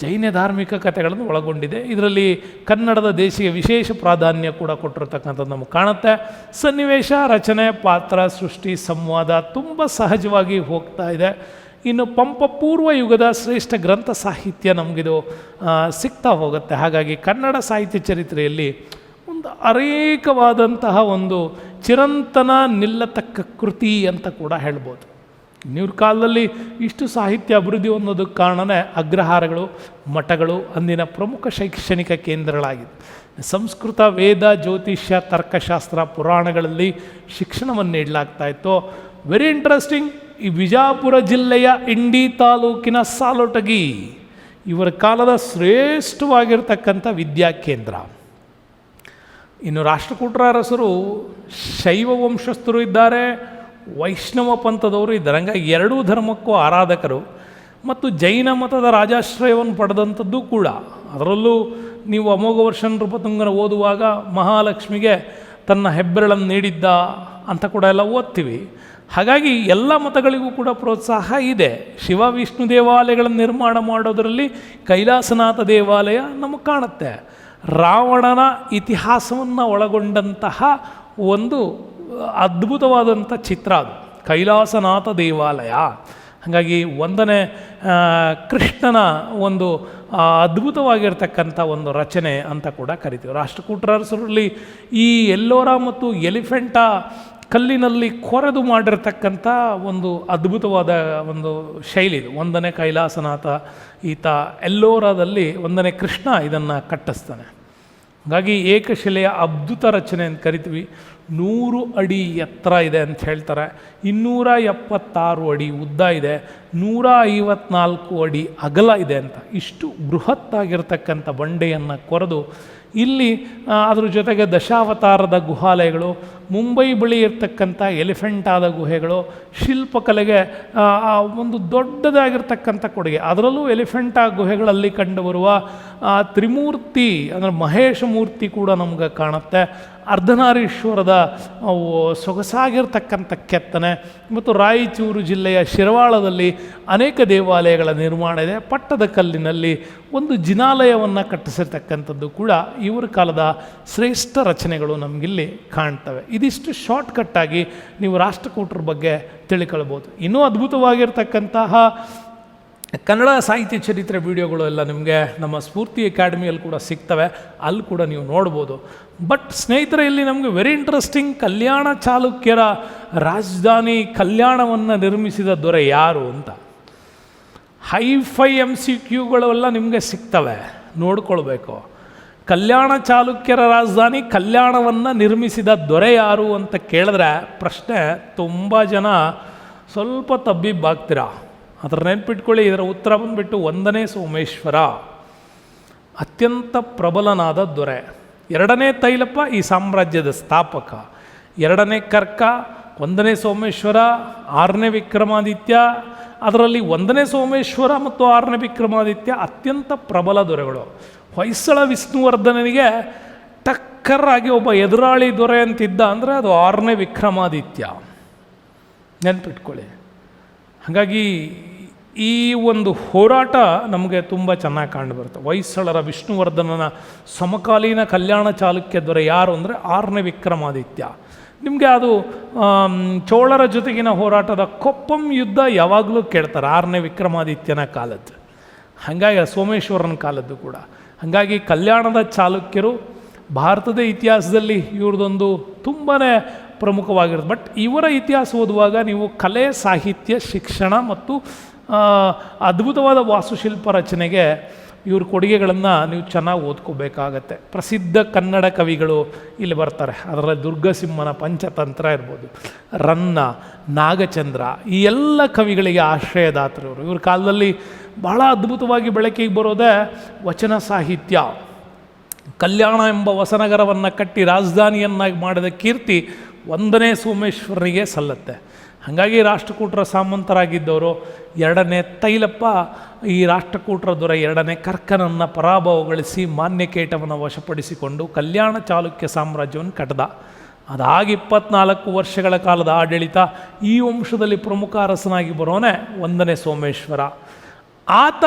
ಜೈನ ಧಾರ್ಮಿಕ ಕಥೆಗಳನ್ನು ಒಳಗೊಂಡಿದೆ. ಇದರಲ್ಲಿ ಕನ್ನಡದ ದೇಶಿಗೆ ವಿಶೇಷ ಪ್ರಾಧಾನ್ಯ ಕೂಡ ಕೊಟ್ಟಿರತಕ್ಕಂಥದ್ದು ನಮಗೆ ಕಾಣುತ್ತೆ. ಸನ್ನಿವೇಶ, ರಚನೆ, ಪಾತ್ರ, ಸೃಷ್ಟಿ, ಸಂವಾದ ತುಂಬ ಸಹಜವಾಗಿ ಹೋಗ್ತಾ ಇದೆ. ಇನ್ನು ಪಂಪ ಪೂರ್ವ ಯುಗದ ಶ್ರೇಷ್ಠ ಗ್ರಂಥ ಸಾಹಿತ್ಯ ನಮಗಿದು ಸಿಗ್ತಾ ಹೋಗುತ್ತೆ. ಹಾಗಾಗಿ ಕನ್ನಡ ಸಾಹಿತ್ಯ ಚರಿತ್ರೆಯಲ್ಲಿ ಒಂದು ಅನೇಕವಾದಂತಹ ಒಂದು ಚಿರಂತನ ನಿಲ್ಲತಕ್ಕ ಕೃತಿ ಅಂತ ಕೂಡ ಹೇಳ್ಬೋದು. ಇವ್ರ ಕಾಲದಲ್ಲಿ ಇಷ್ಟು ಸಾಹಿತ್ಯ ಅಭಿವೃದ್ಧಿ ಹೊಂದೋದಕ್ಕೆ ಕಾರಣವೇ ಅಗ್ರಹಾರಗಳು, ಮಠಗಳು ಅಂದಿನ ಪ್ರಮುಖ ಶೈಕ್ಷಣಿಕ ಕೇಂದ್ರಗಳಾಗಿದೆ ಸಂಸ್ಕೃತ, ವೇದ, ಜ್ಯೋತಿಷ್ಯ, ತರ್ಕಶಾಸ್ತ್ರ, ಪುರಾಣಗಳಲ್ಲಿ ಶಿಕ್ಷಣವನ್ನು ನೀಡಲಾಗ್ತಾ ಇತ್ತು. ವೆರಿ ಇಂಟ್ರೆಸ್ಟಿಂಗ್ ಈ ವಿಜಾಪುರ ಜಿಲ್ಲೆಯ ಇಂಡಿ ತಾಲೂಕಿನ ಸಾಲೋಟಗಿ. ಇವರ ಕಾಲದ ಶ್ರೇಷ್ಠವಾಗಿರ್ತಕ್ಕಂಥ ವಿದ್ಯಾ ಕೇಂದ್ರ. ಇನ್ನು ರಾಷ್ಟ್ರಕೂಟರ ಅರಸರು ಶೈವ ವಂಶಸ್ಥರು ಇದ್ದಾರೆ. ವೈಷ್ಣವ ಪಂಥದವರು ಇದ್ದಾರೆ. ಹಂಗಾಗಿ ಎರಡೂ ಧರ್ಮಕ್ಕೂ ಆರಾಧಕರು ಮತ್ತು ಜೈನ ಮತದ ರಾಜಾಶ್ರಯವನ್ನು ಪಡೆದಂಥದ್ದು ಕೂಡ. ಅದರಲ್ಲೂ ನೀವು ಅಮೋಘ ವರ್ಷ ನೃಪತುಂಗನ ಓದುವಾಗ ಮಹಾಲಕ್ಷ್ಮಿಗೆ ತನ್ನ ಹೆಬ್ಬೆರಳನ್ನು ನೀಡಿದ್ದ ಅಂತ ಕೂಡ ಎಲ್ಲ ಓದ್ತೀವಿ. ಹಾಗಾಗಿ ಎಲ್ಲ ಮತಗಳಿಗೂ ಕೂಡ ಪ್ರೋತ್ಸಾಹ ಇದೆ. ಶಿವ, ವಿಷ್ಣು ದೇವಾಲಯಗಳನ್ನು ನಿರ್ಮಾಣ ಮಾಡೋದರಲ್ಲಿ ಕೈಲಾಸನಾಥ ದೇವಾಲಯ ನಮಗೆ ಕಾಣುತ್ತೆ. ರಾವಣನ ಇತಿಹಾಸವನ್ನು ಒಳಗೊಂಡಂತಹ ಒಂದು ಅದ್ಭುತವಾದಂಥ ಚಿತ್ರ ಅದು. ಕೈಲಾಸನಾಥ ದೇವಾಲಯ. ಹಾಗಾಗಿ ಒಂದನೇ ಕೃಷ್ಣನ ಒಂದು ಅದ್ಭುತವಾಗಿರ್ತಕ್ಕಂಥ ಒಂದು ರಚನೆ ಅಂತ ಕೂಡ ಕರಿತೀವಿ. ರಾಷ್ಟ್ರಕೂಟರ ಅರಸರಲ್ಲಿ ಈ ಎಲ್ಲೋರ ಮತ್ತು ಎಲಿಫೆಂಟ ಕಲ್ಲಿನಲ್ಲಿ ಕೊರೆದು ಮಾಡಿರ್ತಕ್ಕಂಥ ಒಂದು ಅದ್ಭುತವಾದ ಒಂದು ಶೈಲಿ ಇದು. ಒಂದನೇ ಕೈಲಾಸನಾಥ ಈತ ಎಲ್ಲೋರದಲ್ಲಿ ಒಂದನೇ ಕೃಷ್ಣ ಇದನ್ನು ಕಟ್ಟಿಸ್ತಾನೆ. ಹಾಗಾಗಿ ಏಕಶಿಲೆಯ ಅದ್ಭುತ ರಚನೆ ಅಂತ ಕರಿತೀವಿ. ನೂರು ಅಡಿ ಎತ್ತರ ಇದೆ ಅಂತ ಹೇಳ್ತಾರೆ. ಇನ್ನೂರ ಎಪ್ಪತ್ತಾರು ಅಡಿ ಉದ್ದ ಇದೆ. ನೂರ ಐವತ್ನಾಲ್ಕು ಅಡಿ ಅಗಲ ಇದೆ ಅಂತ. ಇಷ್ಟು ಬೃಹತ್ತಾಗಿರ್ತಕ್ಕಂಥ ಬಂಡೆಯನ್ನು ಕೊರೆದು ಇಲ್ಲಿ ಅದರ ಜೊತೆಗೆ ದಶಾವತಾರದ ಗುಹಾಲಯಗಳು, ಮುಂಬೈ ಬಳಿ ಇರ್ತಕ್ಕಂಥ ಎಲಿಫೆಂಟಾದ ಗುಹೆಗಳು, ಶಿಲ್ಪಕಲೆಗೆ ಒಂದು ದೊಡ್ಡದಾಗಿರ್ತಕ್ಕಂಥ ಕೊಡುಗೆ. ಅದರಲ್ಲೂ ಎಲಿಫೆಂಟ್ ಗುಹೆಗಳಲ್ಲಿ ಕಂಡುಬರುವ ತ್ರಿಮೂರ್ತಿ, ಅಂದರೆ ಮಹೇಶ ಮೂರ್ತಿ ಕೂಡ ನಮ್ಗೆ ಕಾಣುತ್ತೆ. ಅರ್ಧನಾರೀಶ್ವರದ ಸೊಗಸಾಗಿರ್ತಕ್ಕಂಥ ಕೆತ್ತನೆ ಮತ್ತು ರಾಯಚೂರು ಜಿಲ್ಲೆಯ ಶಿರವಾಳದಲ್ಲಿ ಅನೇಕ ದೇವಾಲಯಗಳ ನಿರ್ಮಾಣ ಇದೆ. ಪಟ್ಟದ ಕಲ್ಲಿನಲ್ಲಿ ಒಂದು ಜಿನಾಲಯವನ್ನು ಕಟ್ಟಿಸಿರ್ತಕ್ಕಂಥದ್ದು ಕೂಡ ಇವರ ಕಾಲದ ಶ್ರೇಷ್ಠ ರಚನೆಗಳು ನಮಗಿಲ್ಲಿ ಕಾಣ್ತವೆ. ಇದಿಷ್ಟು ಶಾರ್ಟ್ಕಟ್ಟಾಗಿ ನೀವು ರಾಷ್ಟ್ರಕೂಟರ ಬಗ್ಗೆ ತಿಳ್ಕೊಳ್ಬೋದು. ಇನ್ನೂ ಅದ್ಭುತವಾಗಿರ್ತಕ್ಕಂತಹ ಕನ್ನಡ ಸಾಹಿತ್ಯ ಚರಿತ್ರೆ ವಿಡಿಯೋಗಳು ಎಲ್ಲ ನಿಮಗೆ ನಮ್ಮ ಸ್ಫೂರ್ತಿ ಅಕಾಡೆಮಿಯಲ್ಲಿ ಕೂಡ ಸಿಗ್ತವೆ. ಅಲ್ಲಿ ಕೂಡ ನೀವು ನೋಡ್ಬೋದು. ಬಟ್ ಸ್ನೇಹಿತರೆ, ಇಲ್ಲಿ ನಮಗೆ ವೆರಿ ಇಂಟ್ರೆಸ್ಟಿಂಗ್ ಕಲ್ಯಾಣ ಚಾಲುಕ್ಯರ ರಾಜಧಾನಿ ಕಲ್ಯಾಣವನ್ನು ನಿರ್ಮಿಸಿದ ದೊರೆ ಯಾರು ಅಂತ. ಹೈಫೈ ಎಂ ಸಿ ಕ್ಯೂಗಳೆಲ್ಲ ನಿಮಗೆ ಸಿಗ್ತವೆ. ನೋಡ್ಕೊಳ್ಬೇಕು. ಕಲ್ಯಾಣ ಚಾಲುಕ್ಯರ ರಾಜಧಾನಿ ಕಲ್ಯಾಣವನ್ನು ನಿರ್ಮಿಸಿದ ದೊರೆ ಯಾರು ಅಂತ ಕೇಳಿದ್ರೆ ಪ್ರಶ್ನೆ ತುಂಬ ಜನ ಸ್ವಲ್ಪ ತಬ್ಬಿಬ್ಬಾಗ್ತೀರಾ. ಅದರ ನೆನ್ಪಿಟ್ಕೊಳ್ಳಿ, ಇದರ ಉತ್ತರ ಬಂದುಬಿಟ್ಟು ಒಂದನೇ ಸೋಮೇಶ್ವರ. ಅತ್ಯಂತ ಪ್ರಬಲನಾದ ದೊರೆ. ಎರಡನೇ ತೈಲಪ್ಪ, ಈ ಸಾಮ್ರಾಜ್ಯದ ಸ್ಥಾಪಕ. ಎರಡನೇ ಕರ್ಕ, ಒಂದನೇ ಸೋಮೇಶ್ವರ, ಆರನೇ ವಿಕ್ರಮಾದಿತ್ಯ. ಅದರಲ್ಲಿ ಒಂದನೇ ಸೋಮೇಶ್ವರ ಮತ್ತು ಆರನೇ ವಿಕ್ರಮಾದಿತ್ಯ ಅತ್ಯಂತ ಪ್ರಬಲ ದೊರೆಗಳು. ಹೊಯ್ಸಳ ವಿಷ್ಣುವರ್ಧನನಿಗೆ ಟಕ್ಕರಾಗಿ ಒಬ್ಬ ಎದುರಾಳಿ ದೊರೆ ಅಂತಿದ್ದ ಅಂದರೆ ಅದು ಆರನೇ ವಿಕ್ರಮಾದಿತ್ಯ. ನೆನ್ಪಿಟ್ಕೊಳ್ಳಿ. ಹಾಗಾಗಿ ಈ ಒಂದು ಹೋರಾಟ ನಮಗೆ ತುಂಬ ಚೆನ್ನಾಗಿ ಕಂಡುಬರುತ್ತೆ ಹೊಯ್ಸಳರ ವಿಷ್ಣುವರ್ಧನನ ಸಮಕಾಲೀನ ಕಲ್ಯಾಣ ಚಾಲುಕ್ಯ ದೊರೆ ಯಾರು ಅಂದರೆ ಆರನೇ ವಿಕ್ರಮಾದಿತ್ಯ. ನಿಮಗೆ ಅದು ಚೋಳರ ಜೊತೆಗಿನ ಹೋರಾಟದ ಕೊಪ್ಪಂ ಯುದ್ಧ ಯಾವಾಗಲೂ ಕೇಳ್ತಾರೆ ಆರನೇ ವಿಕ್ರಮಾದಿತ್ಯನ ಕಾಲದ್ದು. ಹಾಗಾಗಿ ಸೋಮೇಶ್ವರನ ಕಾಲದ್ದು ಕೂಡ. ಹಾಗಾಗಿ ಕಲ್ಯಾಣದ ಚಾಲುಕ್ಯರು ಭಾರತದ ಇತಿಹಾಸದಲ್ಲಿ ಇವ್ರದ್ದೊಂದು ತುಂಬಾ ಪ್ರಮುಖವಾಗಿರುತ್ತೆ ಬಟ್ ಇವರ ಇತಿಹಾಸ ಓದುವಾಗ ನೀವು ಕಲೆ, ಸಾಹಿತ್ಯ, ಶಿಕ್ಷಣ ಮತ್ತು ಅದ್ಭುತವಾದ ವಾಸ್ತುಶಿಲ್ಪ ರಚನೆಗೆ ಇವ್ರ ಕೊಡುಗೆಗಳನ್ನು ನೀವು ಚೆನ್ನಾಗಿ ಓದ್ಕೋಬೇಕಾಗತ್ತೆ. ಪ್ರಸಿದ್ಧ ಕನ್ನಡ ಕವಿಗಳು ಇಲ್ಲಿ ಬರ್ತಾರೆ. ಅದರಲ್ಲಿ ದುರ್ಗಸಿಂಹನ ಪಂಚತಂತ್ರ ಇರ್ಬೋದು, ರನ್ನ, ನಾಗಚಂದ್ರ, ಈ ಎಲ್ಲ ಕವಿಗಳಿಗೆ ಆಶ್ರಯದಾತರು ಇವರು ಇವ್ರ ಕಾಲದಲ್ಲಿ ಬಹಳ ಅದ್ಭುತವಾಗಿ ಬೆಳಕಿಗೆ ಬರೋದೇ ವಚನ ಸಾಹಿತ್ಯ. ಕಲ್ಯಾಣ ಎಂಬ ಹೊಸನಗರವನ್ನು ಕಟ್ಟಿ ರಾಜಧಾನಿಯನ್ನಾಗಿ ಮಾಡಿದ ಕೀರ್ತಿ ಒಂದನೇ ಸೋಮೇಶ್ವರನಿಗೆ ಸಲ್ಲತ್ತೆ. ಹಾಗಾಗಿ ರಾಷ್ಟ್ರಕೂಟರ ಸಾಮಂತರಾಗಿದ್ದವರು ಎರಡನೇ ತೈಲಪ್ಪ, ಈ ರಾಷ್ಟ್ರಕೂಟರ ದೊರೆ ಎರಡನೇ ಕರ್ಕನನ್ನು ಪರಾಭವಗೊಳಿಸಿ ಮಾನ್ಯಕೇಟವನ್ನು ವಶಪಡಿಸಿಕೊಂಡು ಕಲ್ಯಾಣ ಚಾಲುಕ್ಯ ಸಾಮ್ರಾಜ್ಯವನ್ನು ಕಟ್ಟದ. ಅದಾಗಿ ಇಪ್ಪತ್ನಾಲ್ಕು ವರ್ಷಗಳ ಕಾಲದ ಆಡಳಿತ ಈ ವಂಶದಲ್ಲಿ ಪ್ರಮುಖ ಅರಸನಾಗಿ ಬರೋನೇ ಒಂದನೇ ಸೋಮೇಶ್ವರ. ಆತ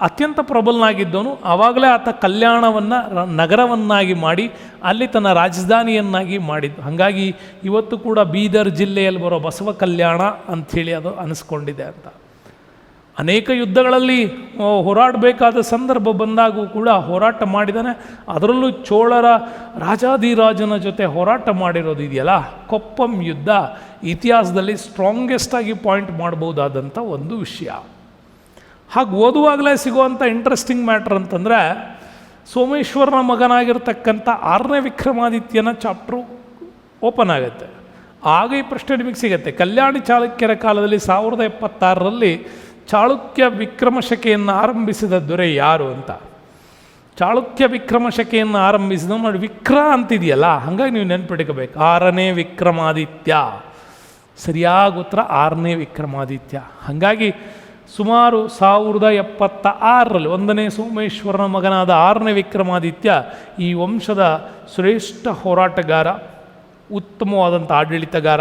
ಅತ್ಯಂತ ಪ್ರಬಲನಾಗಿದ್ದವನು. ಆವಾಗಲೇ ಆತ ಕಲ್ಯಾಣವನ್ನು ನಗರವನ್ನಾಗಿ ಮಾಡಿ, ಅಲ್ಲಿ ತನ್ನ ರಾಜಧಾನಿಯನ್ನಾಗಿ ಮಾಡಿದ್ದು. ಹಾಗಾಗಿ ಇವತ್ತು ಕೂಡ ಬೀದರ್ ಜಿಲ್ಲೆಯಲ್ಲಿ ಬರೋ ಬಸವ ಕಲ್ಯಾಣ ಅಂಥೇಳಿ ಅದು ಅನಿಸ್ಕೊಂಡಿದೆ ಅಂತ. ಅನೇಕ ಯುದ್ಧಗಳಲ್ಲಿ ಹೋರಾಡಬೇಕಾದ ಸಂದರ್ಭ ಬಂದಾಗೂ ಕೂಡ ಹೋರಾಟ ಮಾಡಿದಾನೆ ಅದರಲ್ಲೂ ಚೋಳರ ರಾಜಾದಿರಾಜನ ಜೊತೆ ಹೋರಾಟ ಮಾಡಿರೋದು ಇದೆಯಲ್ಲ? ಕೊಪ್ಪಂ ಯುದ್ಧ ಇತಿಹಾಸದಲ್ಲಿ ಸ್ಟ್ರಾಂಗೆಸ್ಟಾಗಿ ಪಾಯಿಂಟ್ ಮಾಡ್ಬೋದಾದಂಥ ಒಂದು ವಿಷಯ. ಹಾಗೆ ಓದುವಾಗಲೇ ಸಿಗುವಂಥ ಇಂಟ್ರೆಸ್ಟಿಂಗ್ ಮ್ಯಾಟ್ರ್ ಅಂತಂದರೆ ಸೋಮೇಶ್ವರನ ಮಗನಾಗಿರ್ತಕ್ಕಂಥ ಆರನೇ ವಿಕ್ರಮಾದಿತ್ಯನ ಚಾಪ್ಟ್ರು ಓಪನ್ ಆಗುತ್ತೆ. ಆಗ ಈ ಪ್ರಶ್ನೆ ನಿಮಗೆ ಸಿಗುತ್ತೆ. ಕಲ್ಯಾಣಿ ಚಾಲುಕ್ಯರ ಕಾಲದಲ್ಲಿ ಸಾವಿರದ ಎಪ್ಪತ್ತಾರರಲ್ಲಿ ಚಾಳುಕ್ಯ ವಿಕ್ರಮಶಕೆಯನ್ನು ಆರಂಭಿಸಿದ ದೊರೆ ಯಾರು ಅಂತ? ಚಾಳುಕ್ಯ ವಿಕ್ರಮಶಕೆಯನ್ನು ಆರಂಭಿಸಿದ ನೋಡಿ, ವಿಕ್ರ ಅಂತಿದೆಯಲ್ಲ, ಹಾಗಾಗಿ ನೀವು ನೆನ್ಪಿಟ್ಕೋಬೇಕು. ಆರನೇ ವಿಕ್ರಮಾದಿತ್ಯ. ಸರಿಯಾಗಿ ಉತ್ತರ ಆರನೇ ವಿಕ್ರಮಾದಿತ್ಯ. ಹಾಗಾಗಿ ಸುಮಾರು ಸಾವಿರದ ಎಪ್ಪತ್ತ ಆರರಲ್ಲಿ ಒಂದನೇ ಸೋಮೇಶ್ವರನ ಮಗನಾದ ಆರನೇ ವಿಕ್ರಮಾದಿತ್ಯ ಈ ವಂಶದ ಶ್ರೇಷ್ಠ ಹೋರಾಟಗಾರ, ಉತ್ತಮವಾದಂಥ ಆಡಳಿತಗಾರ,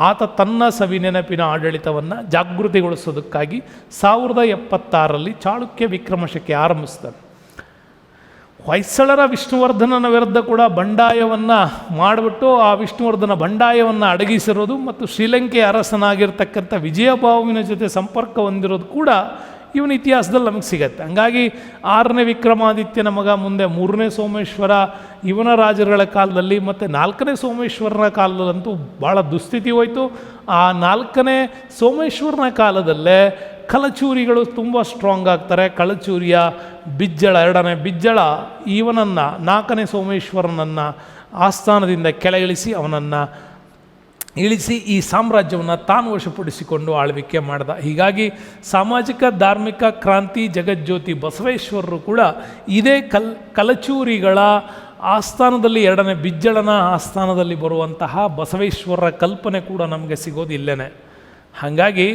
ಆತ ತನ್ನ ಸವಿನೆನಪಿನ ಆಡಳಿತವನ್ನು ಜಾಗೃತಿಗೊಳಿಸೋದಕ್ಕಾಗಿ ಸಾವಿರದ ಎಪ್ಪತ್ತಾರರಲ್ಲಿ ಚಾಳುಕ್ಯ ವಿಕ್ರಮಶಕೆ ಆರಂಭಿಸ್ತಾನೆ. ಹೊಯ್ಸಳರ ವಿಷ್ಣುವರ್ಧನನ ವಿರುದ್ಧ ಕೂಡ ಬಂಡಾಯವನ್ನು ಮಾಡಿಬಿಟ್ಟು ಆ ವಿಷ್ಣುವರ್ಧನ ಬಂಡಾಯವನ್ನು ಅಡಗಿಸಿರೋದು ಮತ್ತು ಶ್ರೀಲಂಕೆ ಅರಸನಾಗಿರ್ತಕ್ಕಂಥ ವಿಜಯಬಾಹುವಿನ ಜೊತೆ ಸಂಪರ್ಕ ಹೊಂದಿರೋದು ಕೂಡ ಇವನ ಇತಿಹಾಸದಲ್ಲಿ ನಮಗೆ ಸಿಗತ್ತೆ. ಹಂಗಾಗಿ ಆರನೇ ವಿಕ್ರಮಾದಿತ್ಯನ ಮಗ ಮುಂದೆ ಮೂರನೇ ಸೋಮೇಶ್ವರ, ಇವನ ರಾಜರುಗಳ ಕಾಲದಲ್ಲಿ ಮತ್ತು ನಾಲ್ಕನೇ ಸೋಮೇಶ್ವರನ ಕಾಲದಲ್ಲಂತೂ ಭಾಳ ದುಸ್ಥಿತಿ ಹೋಯಿತು. ಆ ನಾಲ್ಕನೇ ಸೋಮೇಶ್ವರನ ಕಾಲದಲ್ಲೇ ಕಲಚೂರಿಗಳು ತುಂಬ ಸ್ಟ್ರಾಂಗ್ ಆಗ್ತಾರೆ. ಕಳಚೂರಿಯ ಬಿಜ್ಜಳ, ಎರಡನೇ ಬಿಜ್ಜಳ, ಇವನನ್ನು, ನಾಲ್ಕನೇ ಸೋಮೇಶ್ವರನನ್ನು ಆಸ್ಥಾನದಿಂದ ಕೆಳಗಿಳಿಸಿ ಅವನನ್ನು ಇಳಿಸಿ ಈ ಸಾಮ್ರಾಜ್ಯವನ್ನು ತಾನು ವಶಪಡಿಸಿಕೊಂಡು ಆಳ್ವಿಕೆ ಮಾಡಿದ. ಹೀಗಾಗಿ ಸಾಮಾಜಿಕ, ಧಾರ್ಮಿಕ ಕ್ರಾಂತಿ, ಜಗಜ್ಯೋತಿ ಬಸವೇಶ್ವರರು ಕೂಡ ಇದೇ ಕಲ್, ಕಲಚೂರಿಗಳ ಆಸ್ಥಾನದಲ್ಲಿ, ಎರಡನೇ ಬಿಜ್ಜಳನ ಆಸ್ಥಾನದಲ್ಲಿ ಬರುವಂತಹ ಬಸವೇಶ್ವರರ ಕಲ್ಪನೆ ಕೂಡ ನಮಗೆ ಸಿಗೋದು ಹಾಗಾಗಿ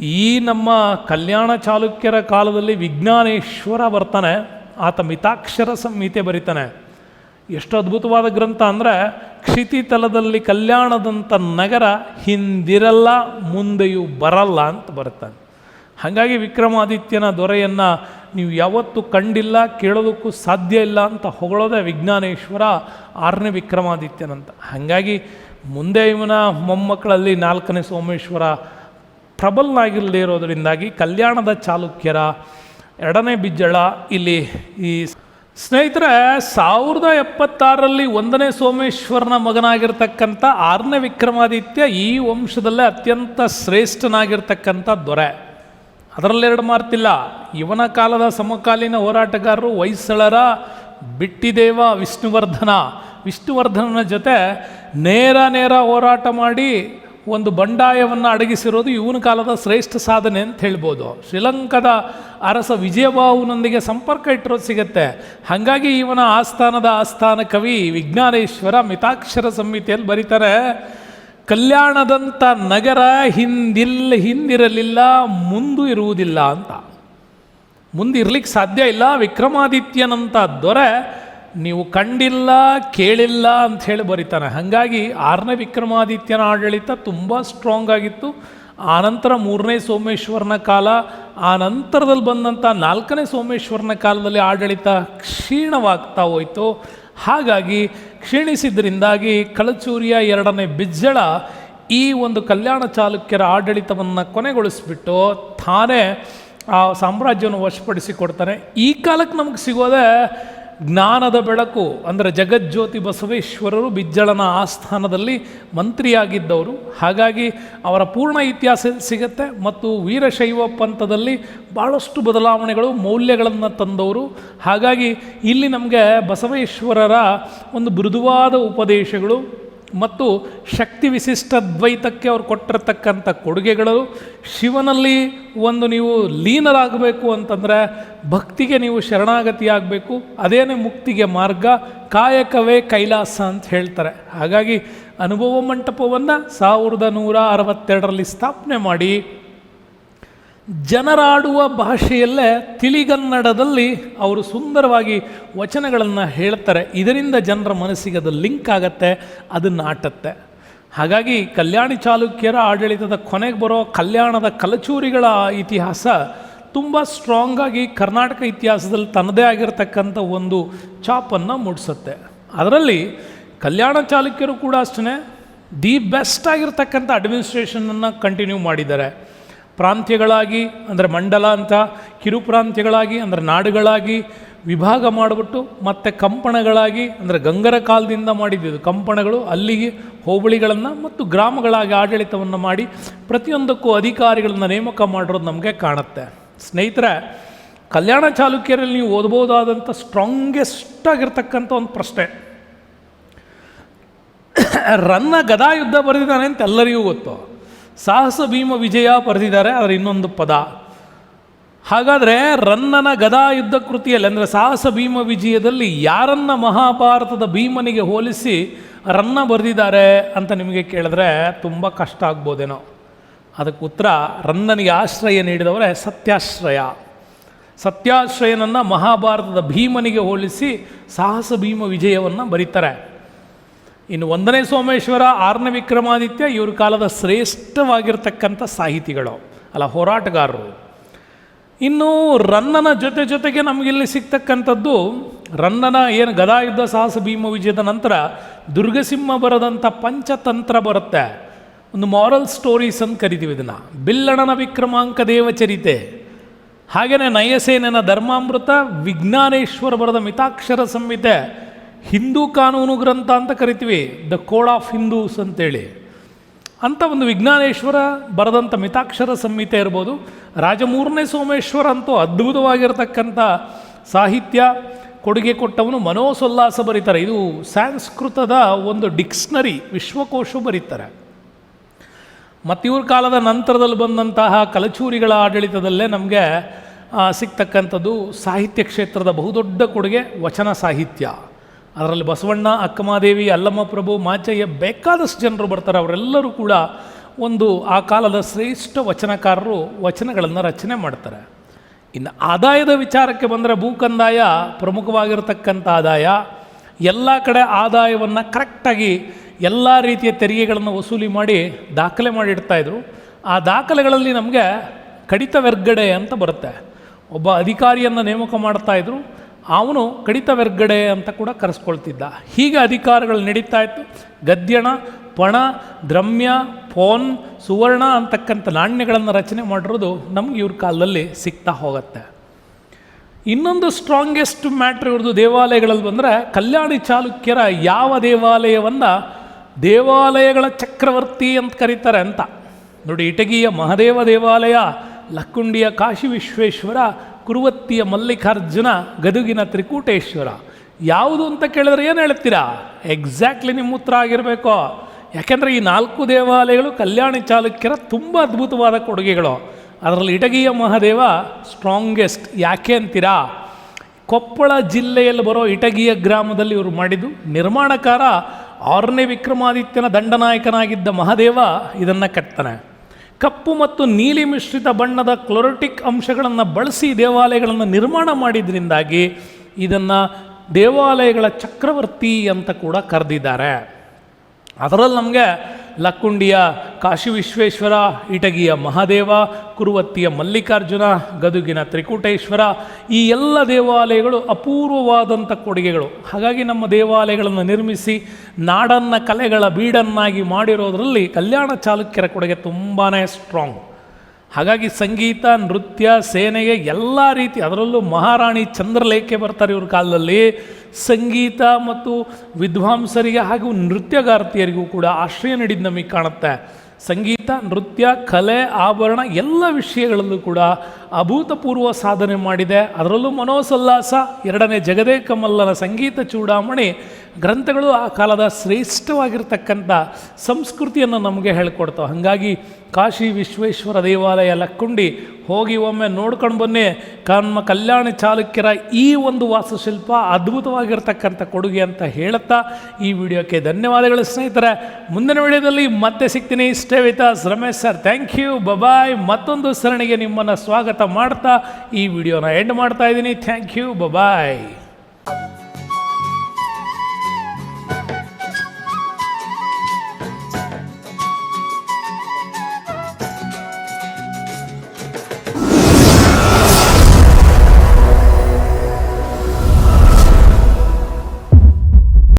ಈ ನಮ್ಮ ಕಲ್ಯಾಣ ಚಾಲುಕ್ಯರ ಕಾಲದಲ್ಲಿ ವಿಜ್ಞಾನೇಶ್ವರ ಬರ್ತಾನೆ ಆತ ಮಿತಾಕ್ಷರ ಸಂಹಿತೆ ಬರಿತಾನೆ. ಎಷ್ಟು ಅದ್ಭುತವಾದ ಗ್ರಂಥ ಅಂದರೆ ಕ್ಷಿತಿತಲದಲ್ಲಿ ಕಲ್ಯಾಣದಂಥ ನಗರ ಹಿಂದಿರಲ್ಲ, ಮುಂದೆಯೂ ಬರಲ್ಲ ಅಂತ ಬರುತ್ತಾನೆ ಹಾಗಾಗಿ ವಿಕ್ರಮಾದಿತ್ಯನ ದೊರೆಯನ್ನು ನೀವು ಯಾವತ್ತೂ ಕಂಡಿಲ್ಲ, ಕೇಳೋದಕ್ಕೂ ಸಾಧ್ಯ ಇಲ್ಲ ಅಂತ ಹೊಗಳೋದೇ ವಿಜ್ಞಾನೇಶ್ವರ, ಆರನೇ ವಿಕ್ರಮಾದಿತ್ಯನಂತ. ಹಾಗಾಗಿ ಮುಂದೆ ಇವನ ಮೊಮ್ಮಕ್ಕಳಲ್ಲಿ ನಾಲ್ಕನೇ ಸೋಮೇಶ್ವರ ಪ್ರಬಲನಾಗಿಲ್ಲದೆ ಇರೋದರಿಂದಾಗಿ ಕಲ್ಯಾಣದ ಚಾಲುಕ್ಯರ ಎರಡನೇ ಬಿಜ್ಜಳ ಇಲ್ಲಿ ಈ ಸ್ನೇಹಿತರೆ, ಸಾವಿರದ ಎಪ್ಪತ್ತಾರರಲ್ಲಿ ಒಂದನೇ ಸೋಮೇಶ್ವರನ ಮಗನಾಗಿರ್ತಕ್ಕಂಥ ಆರನೇ ವಿಕ್ರಮಾದಿತ್ಯ ಈ ವಂಶದಲ್ಲೇ ಅತ್ಯಂತ ಶ್ರೇಷ್ಠನಾಗಿರ್ತಕ್ಕಂಥ ದೊರೆ. ಅದರಲ್ಲೆರಡು ಮಾರ್ತಿಲ್ಲ ಇವನ ಕಾಲದ ಸಮಕಾಲೀನ ಹೋರಾಟಗಾರರು ಹೊಯ್ಸಳರ ಬಿಟ್ಟಿದೇವ ವಿಷ್ಣುವರ್ಧನ. ವಿಷ್ಣುವರ್ಧನನ ಜೊತೆ ನೇರ ನೇರ ಹೋರಾಟ ಮಾಡಿ ಒಂದು ಬಂಡಾಯವನ್ನು ಅಡಗಿಸಿರೋದು ಇವನ ಕಾಲದ ಶ್ರೇಷ್ಠ ಸಾಧನೆ ಅಂತ ಹೇಳ್ಬೋದು. ಶ್ರೀಲಂಕಾದ ಅರಸ ವಿಜಯಬಾಹುನೊಂದಿಗೆ ಸಂಪರ್ಕ ಇಟ್ಟಿರೋದು ಸಿಗುತ್ತೆ. ಹಾಗಾಗಿ ಇವನ ಆಸ್ಥಾನದ ಆಸ್ಥಾನ ಕವಿ ವಿಜ್ಞಾನೇಶ್ವರ ಮಿತಾಕ್ಷರ ಸಂಹಿತೆಯಲ್ಲಿ ಬರೀತಾರೆ ಕಲ್ಯಾಣದಂಥ ನಗರ ಹಿಂದಿಲ್ಲ ಹಿಂದಿರಲಿಲ್ಲ, ಮುಂದೂ ಇರುವುದಿಲ್ಲ ಅಂತ. ಮುಂದಿರಲಿಕ್ಕೆ ಸಾಧ್ಯ ಇಲ್ಲ ವಿಕ್ರಮಾದಿತ್ಯನಂಥ ದೊರೆ ನೀವು ಕಂಡಿಲ್ಲ, ಕೇಳಿಲ್ಲ ಅಂತ ಹೇಳಿ ಬರೀತಾನೆ. ಹಾಗಾಗಿ ಆರನೇ ವಿಕ್ರಮಾದಿತ್ಯನ ಆಡಳಿತ ತುಂಬ ಸ್ಟ್ರಾಂಗ್ ಆಗಿತ್ತು. ಆನಂತರ ಮೂರನೇ ಸೋಮೇಶ್ವರನ ಕಾಲ, ಆ ನಂತರದಲ್ಲಿ ಬಂದಂಥ ನಾಲ್ಕನೇ ಸೋಮೇಶ್ವರನ ಕಾಲದಲ್ಲಿ ಆಡಳಿತ ಕ್ಷೀಣವಾಗ್ತಾ ಹೋಯಿತು. ಹಾಗಾಗಿ ಕ್ಷೀಣಿಸಿದ್ರಿಂದಾಗಿ ಕಳಚೂರಿಯ ಎರಡನೇ ಬಿಜ್ಜಳ ಈ ಒಂದು ಕಲ್ಯಾಣ ಚಾಲುಕ್ಯರ ಆಡಳಿತವನ್ನು ಕೊನೆಗೊಳಿಸ್ಬಿಟ್ಟು ತಾನೇ ಆ ಸಾಮ್ರಾಜ್ಯವನ್ನು ವಶಪಡಿಸಿಕೊಡ್ತಾನೆ. ಈ ಕಾಲಕ್ಕೆ ನಮಗೆ ಸಿಗೋದೇ ಜ್ಞಾನದ ಬೆಳಕು, ಅಂದರೆ ಜಗಜ್ಯೋತಿ ಬಸವೇಶ್ವರರು ಬಿಜ್ಜಳನ ಆಸ್ಥಾನದಲ್ಲಿ ಮಂತ್ರಿಯಾಗಿದ್ದವರು. ಹಾಗಾಗಿ ಅವರ ಪೂರ್ಣ ಇತಿಹಾಸ ಸಿಗುತ್ತೆ ಮತ್ತು ವೀರಶೈವ ಪಂಥದಲ್ಲಿ ಭಾಳಷ್ಟು ಬದಲಾವಣೆಗಳು, ಮೌಲ್ಯಗಳನ್ನು ತಂದವರು. ಹಾಗಾಗಿ ಇಲ್ಲಿ ನಮಗೆ ಬಸವೇಶ್ವರರ ಒಂದು ಮೃದುವಾದ ಉಪದೇಶಗಳು ಮತ್ತು ಶಕ್ತಿ ವಿಶಿಷ್ಟ ದ್ವೈತಕ್ಕೆ ಅವ್ರು ಕೊಟ್ಟಿರತಕ್ಕಂಥ ಕೊಡುಗೆಗಳು, ಶಿವನಲ್ಲಿ ಒಂದು ನೀವು ಲೀನರಾಗಬೇಕು ಅಂತಂದರೆ ಭಕ್ತಿಗೆ ನೀವು ಶರಣಾಗತಿಯಾಗಬೇಕು, ಅದೇನೇ ಮುಕ್ತಿಗೆ ಮಾರ್ಗ, ಕಾಯಕವೇ ಕೈಲಾಸ ಅಂತ ಹೇಳ್ತಾರೆ. ಹಾಗಾಗಿ ಅನುಭವ ಮಂಟಪವನ್ನು ಸಾವಿರದ ನೂರ ಅರವತ್ತೆರಡರಲ್ಲಿ ಸ್ಥಾಪನೆ ಮಾಡಿ ಜನರಾಡುವ ಭಾಷೆಯಲ್ಲೇ ತಿಳಿಗನ್ನಡದಲ್ಲಿ ಅವರು ಸುಂದರವಾಗಿ ವಚನಗಳನ್ನು ಹೇಳ್ತಾರೆ. ಇದರಿಂದ ಜನರ ಮನಸ್ಸಿಗೆ ಅದು ಲಿಂಕ್ ಆಗತ್ತೆ ಅದನ್ನು ಆಟತ್ತೆ ಹಾಗಾಗಿ ಕಲ್ಯಾಣಿ ಚಾಲುಕ್ಯರ ಆಡಳಿತದ ಕೊನೆಗೆ ಬರೋ ಕಲ್ಯಾಣದ ಕಲಚೂರಿಗಳ ಇತಿಹಾಸ ತುಂಬ ಸ್ಟ್ರಾಂಗ್ ಆಗಿ ಕರ್ನಾಟಕ ಇತಿಹಾಸದಲ್ಲಿ ತನ್ನದೇ ಆಗಿರತಕ್ಕಂಥ ಒಂದು ಚಾಪನ್ನು ಮೂಡಿಸುತ್ತೆ. ಅದರಲ್ಲಿ ಕಲ್ಯಾಣ ಚಾಲುಕ್ಯರು ಕೂಡ ಅಷ್ಟೇ ದಿ ಬೆಸ್ಟ್ ಆಗಿರ್ತಕ್ಕಂಥ ಅಡ್ಮಿನಿಸ್ಟ್ರೇಷನನ್ನು ಕಂಟಿನ್ಯೂ ಮಾಡಿದ್ದಾರೆ. ಪ್ರಾಂತ್ಯಗಳಾಗಿ, ಅಂದರೆ ಮಂಡಲ ಅಂತ, ಕಿರು ಪ್ರಾಂತ್ಯಗಳಾಗಿ, ಅಂದರೆ ನಾಡುಗಳಾಗಿ ವಿಭಾಗ ಮಾಡಿಬಿಟ್ಟು ಮತ್ತು ಕಂಪಣಗಳಾಗಿ, ಅಂದರೆ ಗಂಗರ ಕಾಲದಿಂದ ಮಾಡಿದ್ದು ಕಂಪಣಗಳು, ಅಲ್ಲಿಗೆ ಹೋಬಳಿಗಳನ್ನು ಮತ್ತು ಗ್ರಾಮಗಳಾಗಿ ಆಡಳಿತವನ್ನು ಮಾಡಿ ಪ್ರತಿಯೊಂದಕ್ಕೂ ಅಧಿಕಾರಿಗಳನ್ನು ನೇಮಕ ಮಾಡಿರೋದು ನಮಗೆ ಕಾಣುತ್ತೆ. ಸ್ನೇಹಿತರೆ, ಕಲ್ಯಾಣ ಚಾಲುಕ್ಯರಲ್ಲಿ ನೀವು ಓದ್ಬೋದಾದಂಥ ಸ್ಟ್ರಾಂಗೆಸ್ಟ್ ಆಗಿರ್ತಕ್ಕಂಥ ಒಂದು ಪ್ರಶ್ನೆ. ರನ್ನ ಗದಾ ಯುದ್ಧ ಬರೆದಿದ್ದಾನೆ ಅಂತ ಎಲ್ಲರಿಗೂ ಗೊತ್ತು. ಸಾಹಸ ಭೀಮ ವಿಜಯ ಬರೆದಿದ್ದಾರೆ ಅದರ ಇನ್ನೊಂದು ಪದ. ಹಾಗಾದರೆ ರನ್ನನ ಗದಾ ಯುದ್ಧ ಕೃತಿಯಲ್ಲಿ, ಅಂದರೆ ಸಾಹಸ ಭೀಮ ವಿಜಯದಲ್ಲಿ ಯಾರನ್ನ ಮಹಾಭಾರತದ ಭೀಮನಿಗೆ ಹೋಲಿಸಿ ರನ್ನ ಬರೆದಿದ್ದಾರೆ ಅಂತ ನಿಮಗೆ ಕೇಳಿದ್ರೆ ತುಂಬ ಕಷ್ಟ ಆಗ್ಬೋದೇನೋ. ಅದಕ್ಕೆ ಉತ್ತರ, ರನ್ನನಿಗೆ ಆಶ್ರಯ ನೀಡಿದವರೇ ಸತ್ಯಾಶ್ರಯ. ಸತ್ಯಾಶ್ರಯನನ್ನು ಮಹಾಭಾರತದ ಭೀಮನಿಗೆ ಹೋಲಿಸಿ ಸಾಹಸ ಭೀಮ ವಿಜಯವನ್ನು ಬರೀತಾರೆ. ಇನ್ನು ಒಂದನೇ ಸೋಮೇಶ್ವರ, ಆರನೇ ವಿಕ್ರಮಾದಿತ್ಯ ಇವ್ರ ಕಾಲದ ಶ್ರೇಷ್ಠವಾಗಿರ್ತಕ್ಕಂಥ ಸಾಹಿತಿಗಳು, ಅಲ್ಲ ಹೋರಾಟಗಾರರು. ಇನ್ನು ರನ್ನನ ಜೊತೆ ಜೊತೆಗೆ ನಮಗಿಲ್ಲಿ ಸಿಗ್ತಕ್ಕಂಥದ್ದು, ರನ್ನನ ಏನು ಗದಾಯುದ್ಧ ಸಾಹಸ ಭೀಮ ವಿಜಯದ ನಂತರ ದುರ್ಗಸಿಂಹ ಬರದಂಥ ಪಂಚತಂತ್ರ ಬರುತ್ತೆ. ಒಂದು ಮಾರಲ್ ಸ್ಟೋರೀಸ್ ಅಂತ ಕರಿತೀವಿ ಇದನ್ನು. ಬಿಲ್ಲಣನ ವಿಕ್ರಮಾಂಕ ದೇವಚರಿತೆ. ಹಾಗೆಯೇ ನಯಸೇನನ ಧರ್ಮಾಮೃತ, ವಿಜ್ಞಾನೇಶ್ವರ ಬರೆದ ಮಿತಾಕ್ಷರ ಸಂಹಿತೆ ಹಿಂದೂ ಕಾನೂನು ಗ್ರಂಥ ಅಂತ ಕರಿತೀವಿ, ದ ಕೋಡ್ ಆಫ್ ಹಿಂದೂಸ್ ಅಂತೇಳಿ. ಅಂಥ ಒಂದು ವಿಜ್ಞಾನೇಶ್ವರ ಬರೆದಂಥ ಮಿತಾಕ್ಷರ ಸಂಹಿತೆ ಇರ್ಬೋದು. ರಾಜಮೂರನೇ ಸೋಮೇಶ್ವರ ಅಂತೂ ಅದ್ಭುತವಾಗಿರ್ತಕ್ಕಂಥ ಸಾಹಿತ್ಯ, ಕೊಡುಗೆ ಕೊಟ್ಟವನು ಮನೋಸೋಲ್ಲಾಸ ಬರೀತಾರೆ. ಇದು ಸಂಸ್ಕೃತದ ಒಂದು ಡಿಕ್ಸ್ನರಿ, ವಿಶ್ವಕೋಶ ಬರೀತಾರೆ. ಮತ್ತಿವ್ರ ಕಾಲದ ನಂತರದಲ್ಲಿ ಬಂದಂತಹ ಕಲಚೂರಿಗಳ ಆಡಳಿತದಲ್ಲೇ ನಮಗೆ ಸಿಗ್ತಕ್ಕಂಥದ್ದು ಸಾಹಿತ್ಯ ಕ್ಷೇತ್ರದ ಬಹುದೊಡ್ಡ ಕೊಡುಗೆ ವಚನ ಸಾಹಿತ್ಯ. ಅದರಲ್ಲಿ ಬಸವಣ್ಣ, ಅಕ್ಕಮಾದೇವಿ, ಅಲ್ಲಮ್ಮ ಪ್ರಭು, ಮಾಚಯ್ಯ ಬೇಕಾದಷ್ಟು ಜನರು ಬರ್ತಾರೆ. ಅವರೆಲ್ಲರೂ ಕೂಡ ಒಂದು ಆ ಕಾಲದ ಶ್ರೇಷ್ಠ ವಚನಕಾರರು ವಚನಗಳನ್ನು ರಚನೆ ಮಾಡ್ತಾರೆ. ಇನ್ನು ಆದಾಯದ ವಿಚಾರಕ್ಕೆ ಬಂದರೆ ಭೂಕಂದಾಯ ಪ್ರಮುಖವಾಗಿರತಕ್ಕಂಥ ಆದಾಯ. ಎಲ್ಲ ಕಡೆ ಆದಾಯವನ್ನು ಕರೆಕ್ಟಾಗಿ ಎಲ್ಲ ರೀತಿಯ ತೆರಿಗೆಗಳನ್ನು ವಸೂಲಿ ಮಾಡಿ ದಾಖಲೆ ಮಾಡಿಡ್ತಾಯಿದ್ರು ಆ ದಾಖಲೆಗಳಲ್ಲಿ ನಮಗೆ ಕಡಿತ ವರ್ಗಡೆ ಅಂತ ಬರುತ್ತೆ. ಒಬ್ಬ ಅಧಿಕಾರಿಯನ್ನು ನೇಮಕ ಮಾಡ್ತಾಯಿದ್ರು ಅವನು ಕಡಿತ ವರ್ಗಡೆ ಅಂತ ಕೂಡ ಕರೆಸ್ಕೊಳ್ತಿದ್ದ. ಹೀಗೆ ಅಧಿಕಾರಗಳು ನಡೀತಾ ಇತ್ತು. ಗದ್ಯಣ, ಪಣ, ದ್ರಮ್ಯ, ಫೋನ್, ಸುವರ್ಣ ಅಂತಕ್ಕಂಥ ನಾಣ್ಯಗಳನ್ನು ರಚನೆ ಮಾಡಿರೋದು ನಮ್ಗೆ ಇವ್ರ ಕಾಲದಲ್ಲಿ ಸಿಗ್ತಾ ಹೋಗುತ್ತೆ. ಇನ್ನೊಂದು ಸ್ಟ್ರಾಂಗೆಸ್ಟ್ ಮ್ಯಾಟ್ರ್ ಇವ್ರದ್ದು ದೇವಾಲಯಗಳಲ್ಲಿ ಬಂದರೆ ಕಲ್ಯಾಣಿ ಚಾಲುಕ್ಯರ ಯಾವ ದೇವಾಲಯವನ್ನು ದೇವಾಲಯಗಳ ಚಕ್ರವರ್ತಿ ಅಂತ ಕರೀತಾರೆ ಅಂತ. ನೋಡಿ, ಇಟಗಿಯ ಮಹದೇವ ದೇವಾಲಯ, ಲಕ್ಕುಂಡಿಯ ಕಾಶಿ ವಿಶ್ವೇಶ್ವರ ಕುರುವತ್ತಿಯ ಮಲ್ಲಿಕಾರ್ಜುನ ಗದುಗಿನ ತ್ರಿಕೂಟೇಶ್ವರ. ಯಾವುದು ಅಂತ ಕೇಳಿದ್ರೆ ಏನು ಹೇಳ್ತೀರಾ? ಎಕ್ಸಾಕ್ಟ್ಲಿ ನಿಮ್ಮ ಉತ್ತರ ಆಗಿರಬೇಕು. ಯಾಕೆಂದರೆ ಈ ನಾಲ್ಕು ದೇವಾಲಯಗಳು ಕಲ್ಯಾಣಿ ಚಾಲುಕ್ಯರ ತುಂಬ ಅದ್ಭುತವಾದ ಕೊಡುಗೆಗಳು. ಅದರಲ್ಲಿ ಇಟಗಿಯ ಮಹಾದೇವ ಸ್ಟ್ರಾಂಗೆಸ್ಟ್ ಯಾಕೆ ಅಂತೀರಾ? ಕೊಪ್ಪಳ ಜಿಲ್ಲೆಯಲ್ಲಿ ಬರೋ ಇಟಗಿಯ ಗ್ರಾಮದಲ್ಲಿ ಇವರು ಮಾಡಿದ್ದು ನಿರ್ಮಾಣಕಾರ ಆರನೇ ವಿಕ್ರಮಾದಿತ್ಯನ ದಂಡನಾಯಕನಾಗಿದ್ದ ಮಹಾದೇವ ಇದನ್ನು ಕಟ್ತಾನೆ. ಕಪ್ಪು ಮತ್ತು ನೀಲಿ ಮಿಶ್ರಿತ ಬಣ್ಣದ ಕ್ಲೋರೋಟಿಕ್ ಅಂಶಗಳನ್ನು ಬಳಸಿ ದೇವಾಲಯಗಳನ್ನು ನಿರ್ಮಾಣ ಮಾಡಿದ್ರಿಂದಾಗಿ ಇದನ್ನು ದೇವಾಲಯಗಳ ಚಕ್ರವರ್ತಿ ಅಂತ ಕೂಡ ಕರೆದಿದ್ದಾರೆ. ಅದರಲ್ಲಿ ನಮಗೆ ಲಕ್ಕುಂಡಿಯ ಕಾಶಿ ವಿಶ್ವೇಶ್ವರ ಇಟಗಿಯ ಮಹಾದೇವ, ಕುರುವತ್ತಿಯ ಮಲ್ಲಿಕಾರ್ಜುನ, ಗದುಗಿನ ತ್ರಿಕೂಟೇಶ್ವರ, ಈ ಎಲ್ಲ ದೇವಾಲಯಗಳು ಅಪೂರ್ವವಾದಂಥ ಕೊಡುಗೆಗಳು. ಹಾಗಾಗಿ ನಮ್ಮ ದೇವಾಲಯಗಳನ್ನು ನಿರ್ಮಿಸಿ ನಾಡನ್ನ ಕಲೆಗಳ ಬೀಡನ್ನಾಗಿ ಮಾಡಿರೋದರಲ್ಲಿ ಕಲ್ಯಾಣ ಚಾಲುಕ್ಯರ ಕೊಡುಗೆ ತುಂಬಾ ಸ್ಟ್ರಾಂಗ್ ಹಾಗಾಗಿ ಸಂಗೀತ, ನೃತ್ಯ, ಸೇನೆಗೆ ಎಲ್ಲ ರೀತಿ, ಅದರಲ್ಲೂ ಮಹಾರಾಣಿ ಚಂದ್ರಲೇಖೆ ಬರ್ತಾರೆ ಇವ್ರ ಕಾಲದಲ್ಲಿ. ಸಂಗೀತ ಮತ್ತು ವಿದ್ವಾಂಸರಿಗೆ ಹಾಗೂ ನೃತ್ಯಗಾರ್ತಿಯರಿಗೂ ಕೂಡ ಆಶ್ರಯ ನೀಡಿದ್ದು ನಮಗೆ ಕಾಣುತ್ತೆ. ಸಂಗೀತ, ನೃತ್ಯ, ಕಲೆ, ಆಭರಣ ಎಲ್ಲ ವಿಷಯಗಳಲ್ಲೂ ಕೂಡ ಅಭೂತಪೂರ್ವ ಸಾಧನೆ ಮಾಡಿದೆ. ಅದರಲ್ಲೂ ಮನೋಸಲ್ಲಾಸ, ಎರಡನೇ ಜಗದೇಕಮಲ್ಲನ ಸಂಗೀತ ಚೂಡಾಮಣಿ ಗ್ರಂಥಗಳು ಆ ಕಾಲದ ಶ್ರೇಷ್ಠವಾಗಿರ್ತಕ್ಕಂಥ ಸಂಸ್ಕೃತಿಯನ್ನು ನಮಗೆ ಹೇಳ್ಕೊಡ್ತಾವೆ. ಹಾಗಾಗಿ ಕಾಶಿ ವಿಶ್ವೇಶ್ವರ ದೇವಾಲಯ ಲಕ್ಕುಂಡಿ ಹೋಗಿ ಒಮ್ಮೆ ನೋಡ್ಕೊಂಡು ಬನ್ನಿ. ಕಮ್ಮ ಕಲ್ಯಾಣ ಚಾಲುಕ್ಯರ ಈ ಒಂದು ವಾಸ್ತುಶಿಲ್ಪ ಅದ್ಭುತವಾಗಿರ್ತಕ್ಕಂಥ ಕೊಡುಗೆ ಅಂತ ಹೇಳುತ್ತಾ ಈ ವಿಡಿಯೋಕ್ಕೆ ಧನ್ಯವಾದಗಳು ಸ್ನೇಹಿತರೆ. ಮುಂದಿನ ವಿಡಿಯೋದಲ್ಲಿ ಮತ್ತೆ ಸಿಗ್ತೀನಿ. ಇಷ್ಟೇ ವಿತಾಸ್ Ramesh sir thank you bye bye ಮತ್ತೊಂದು ಸರಣಿಗೆ ನಿಮ್ಮನ್ನು ಸ್ವಾಗತ ಮಾಡ್ತಾ ಈ ವಿಡಿಯೋನ ಎಂಡ್ ಮಾಡ್ತಾ ಇದ್ದೀನಿ. Thank you bye-bye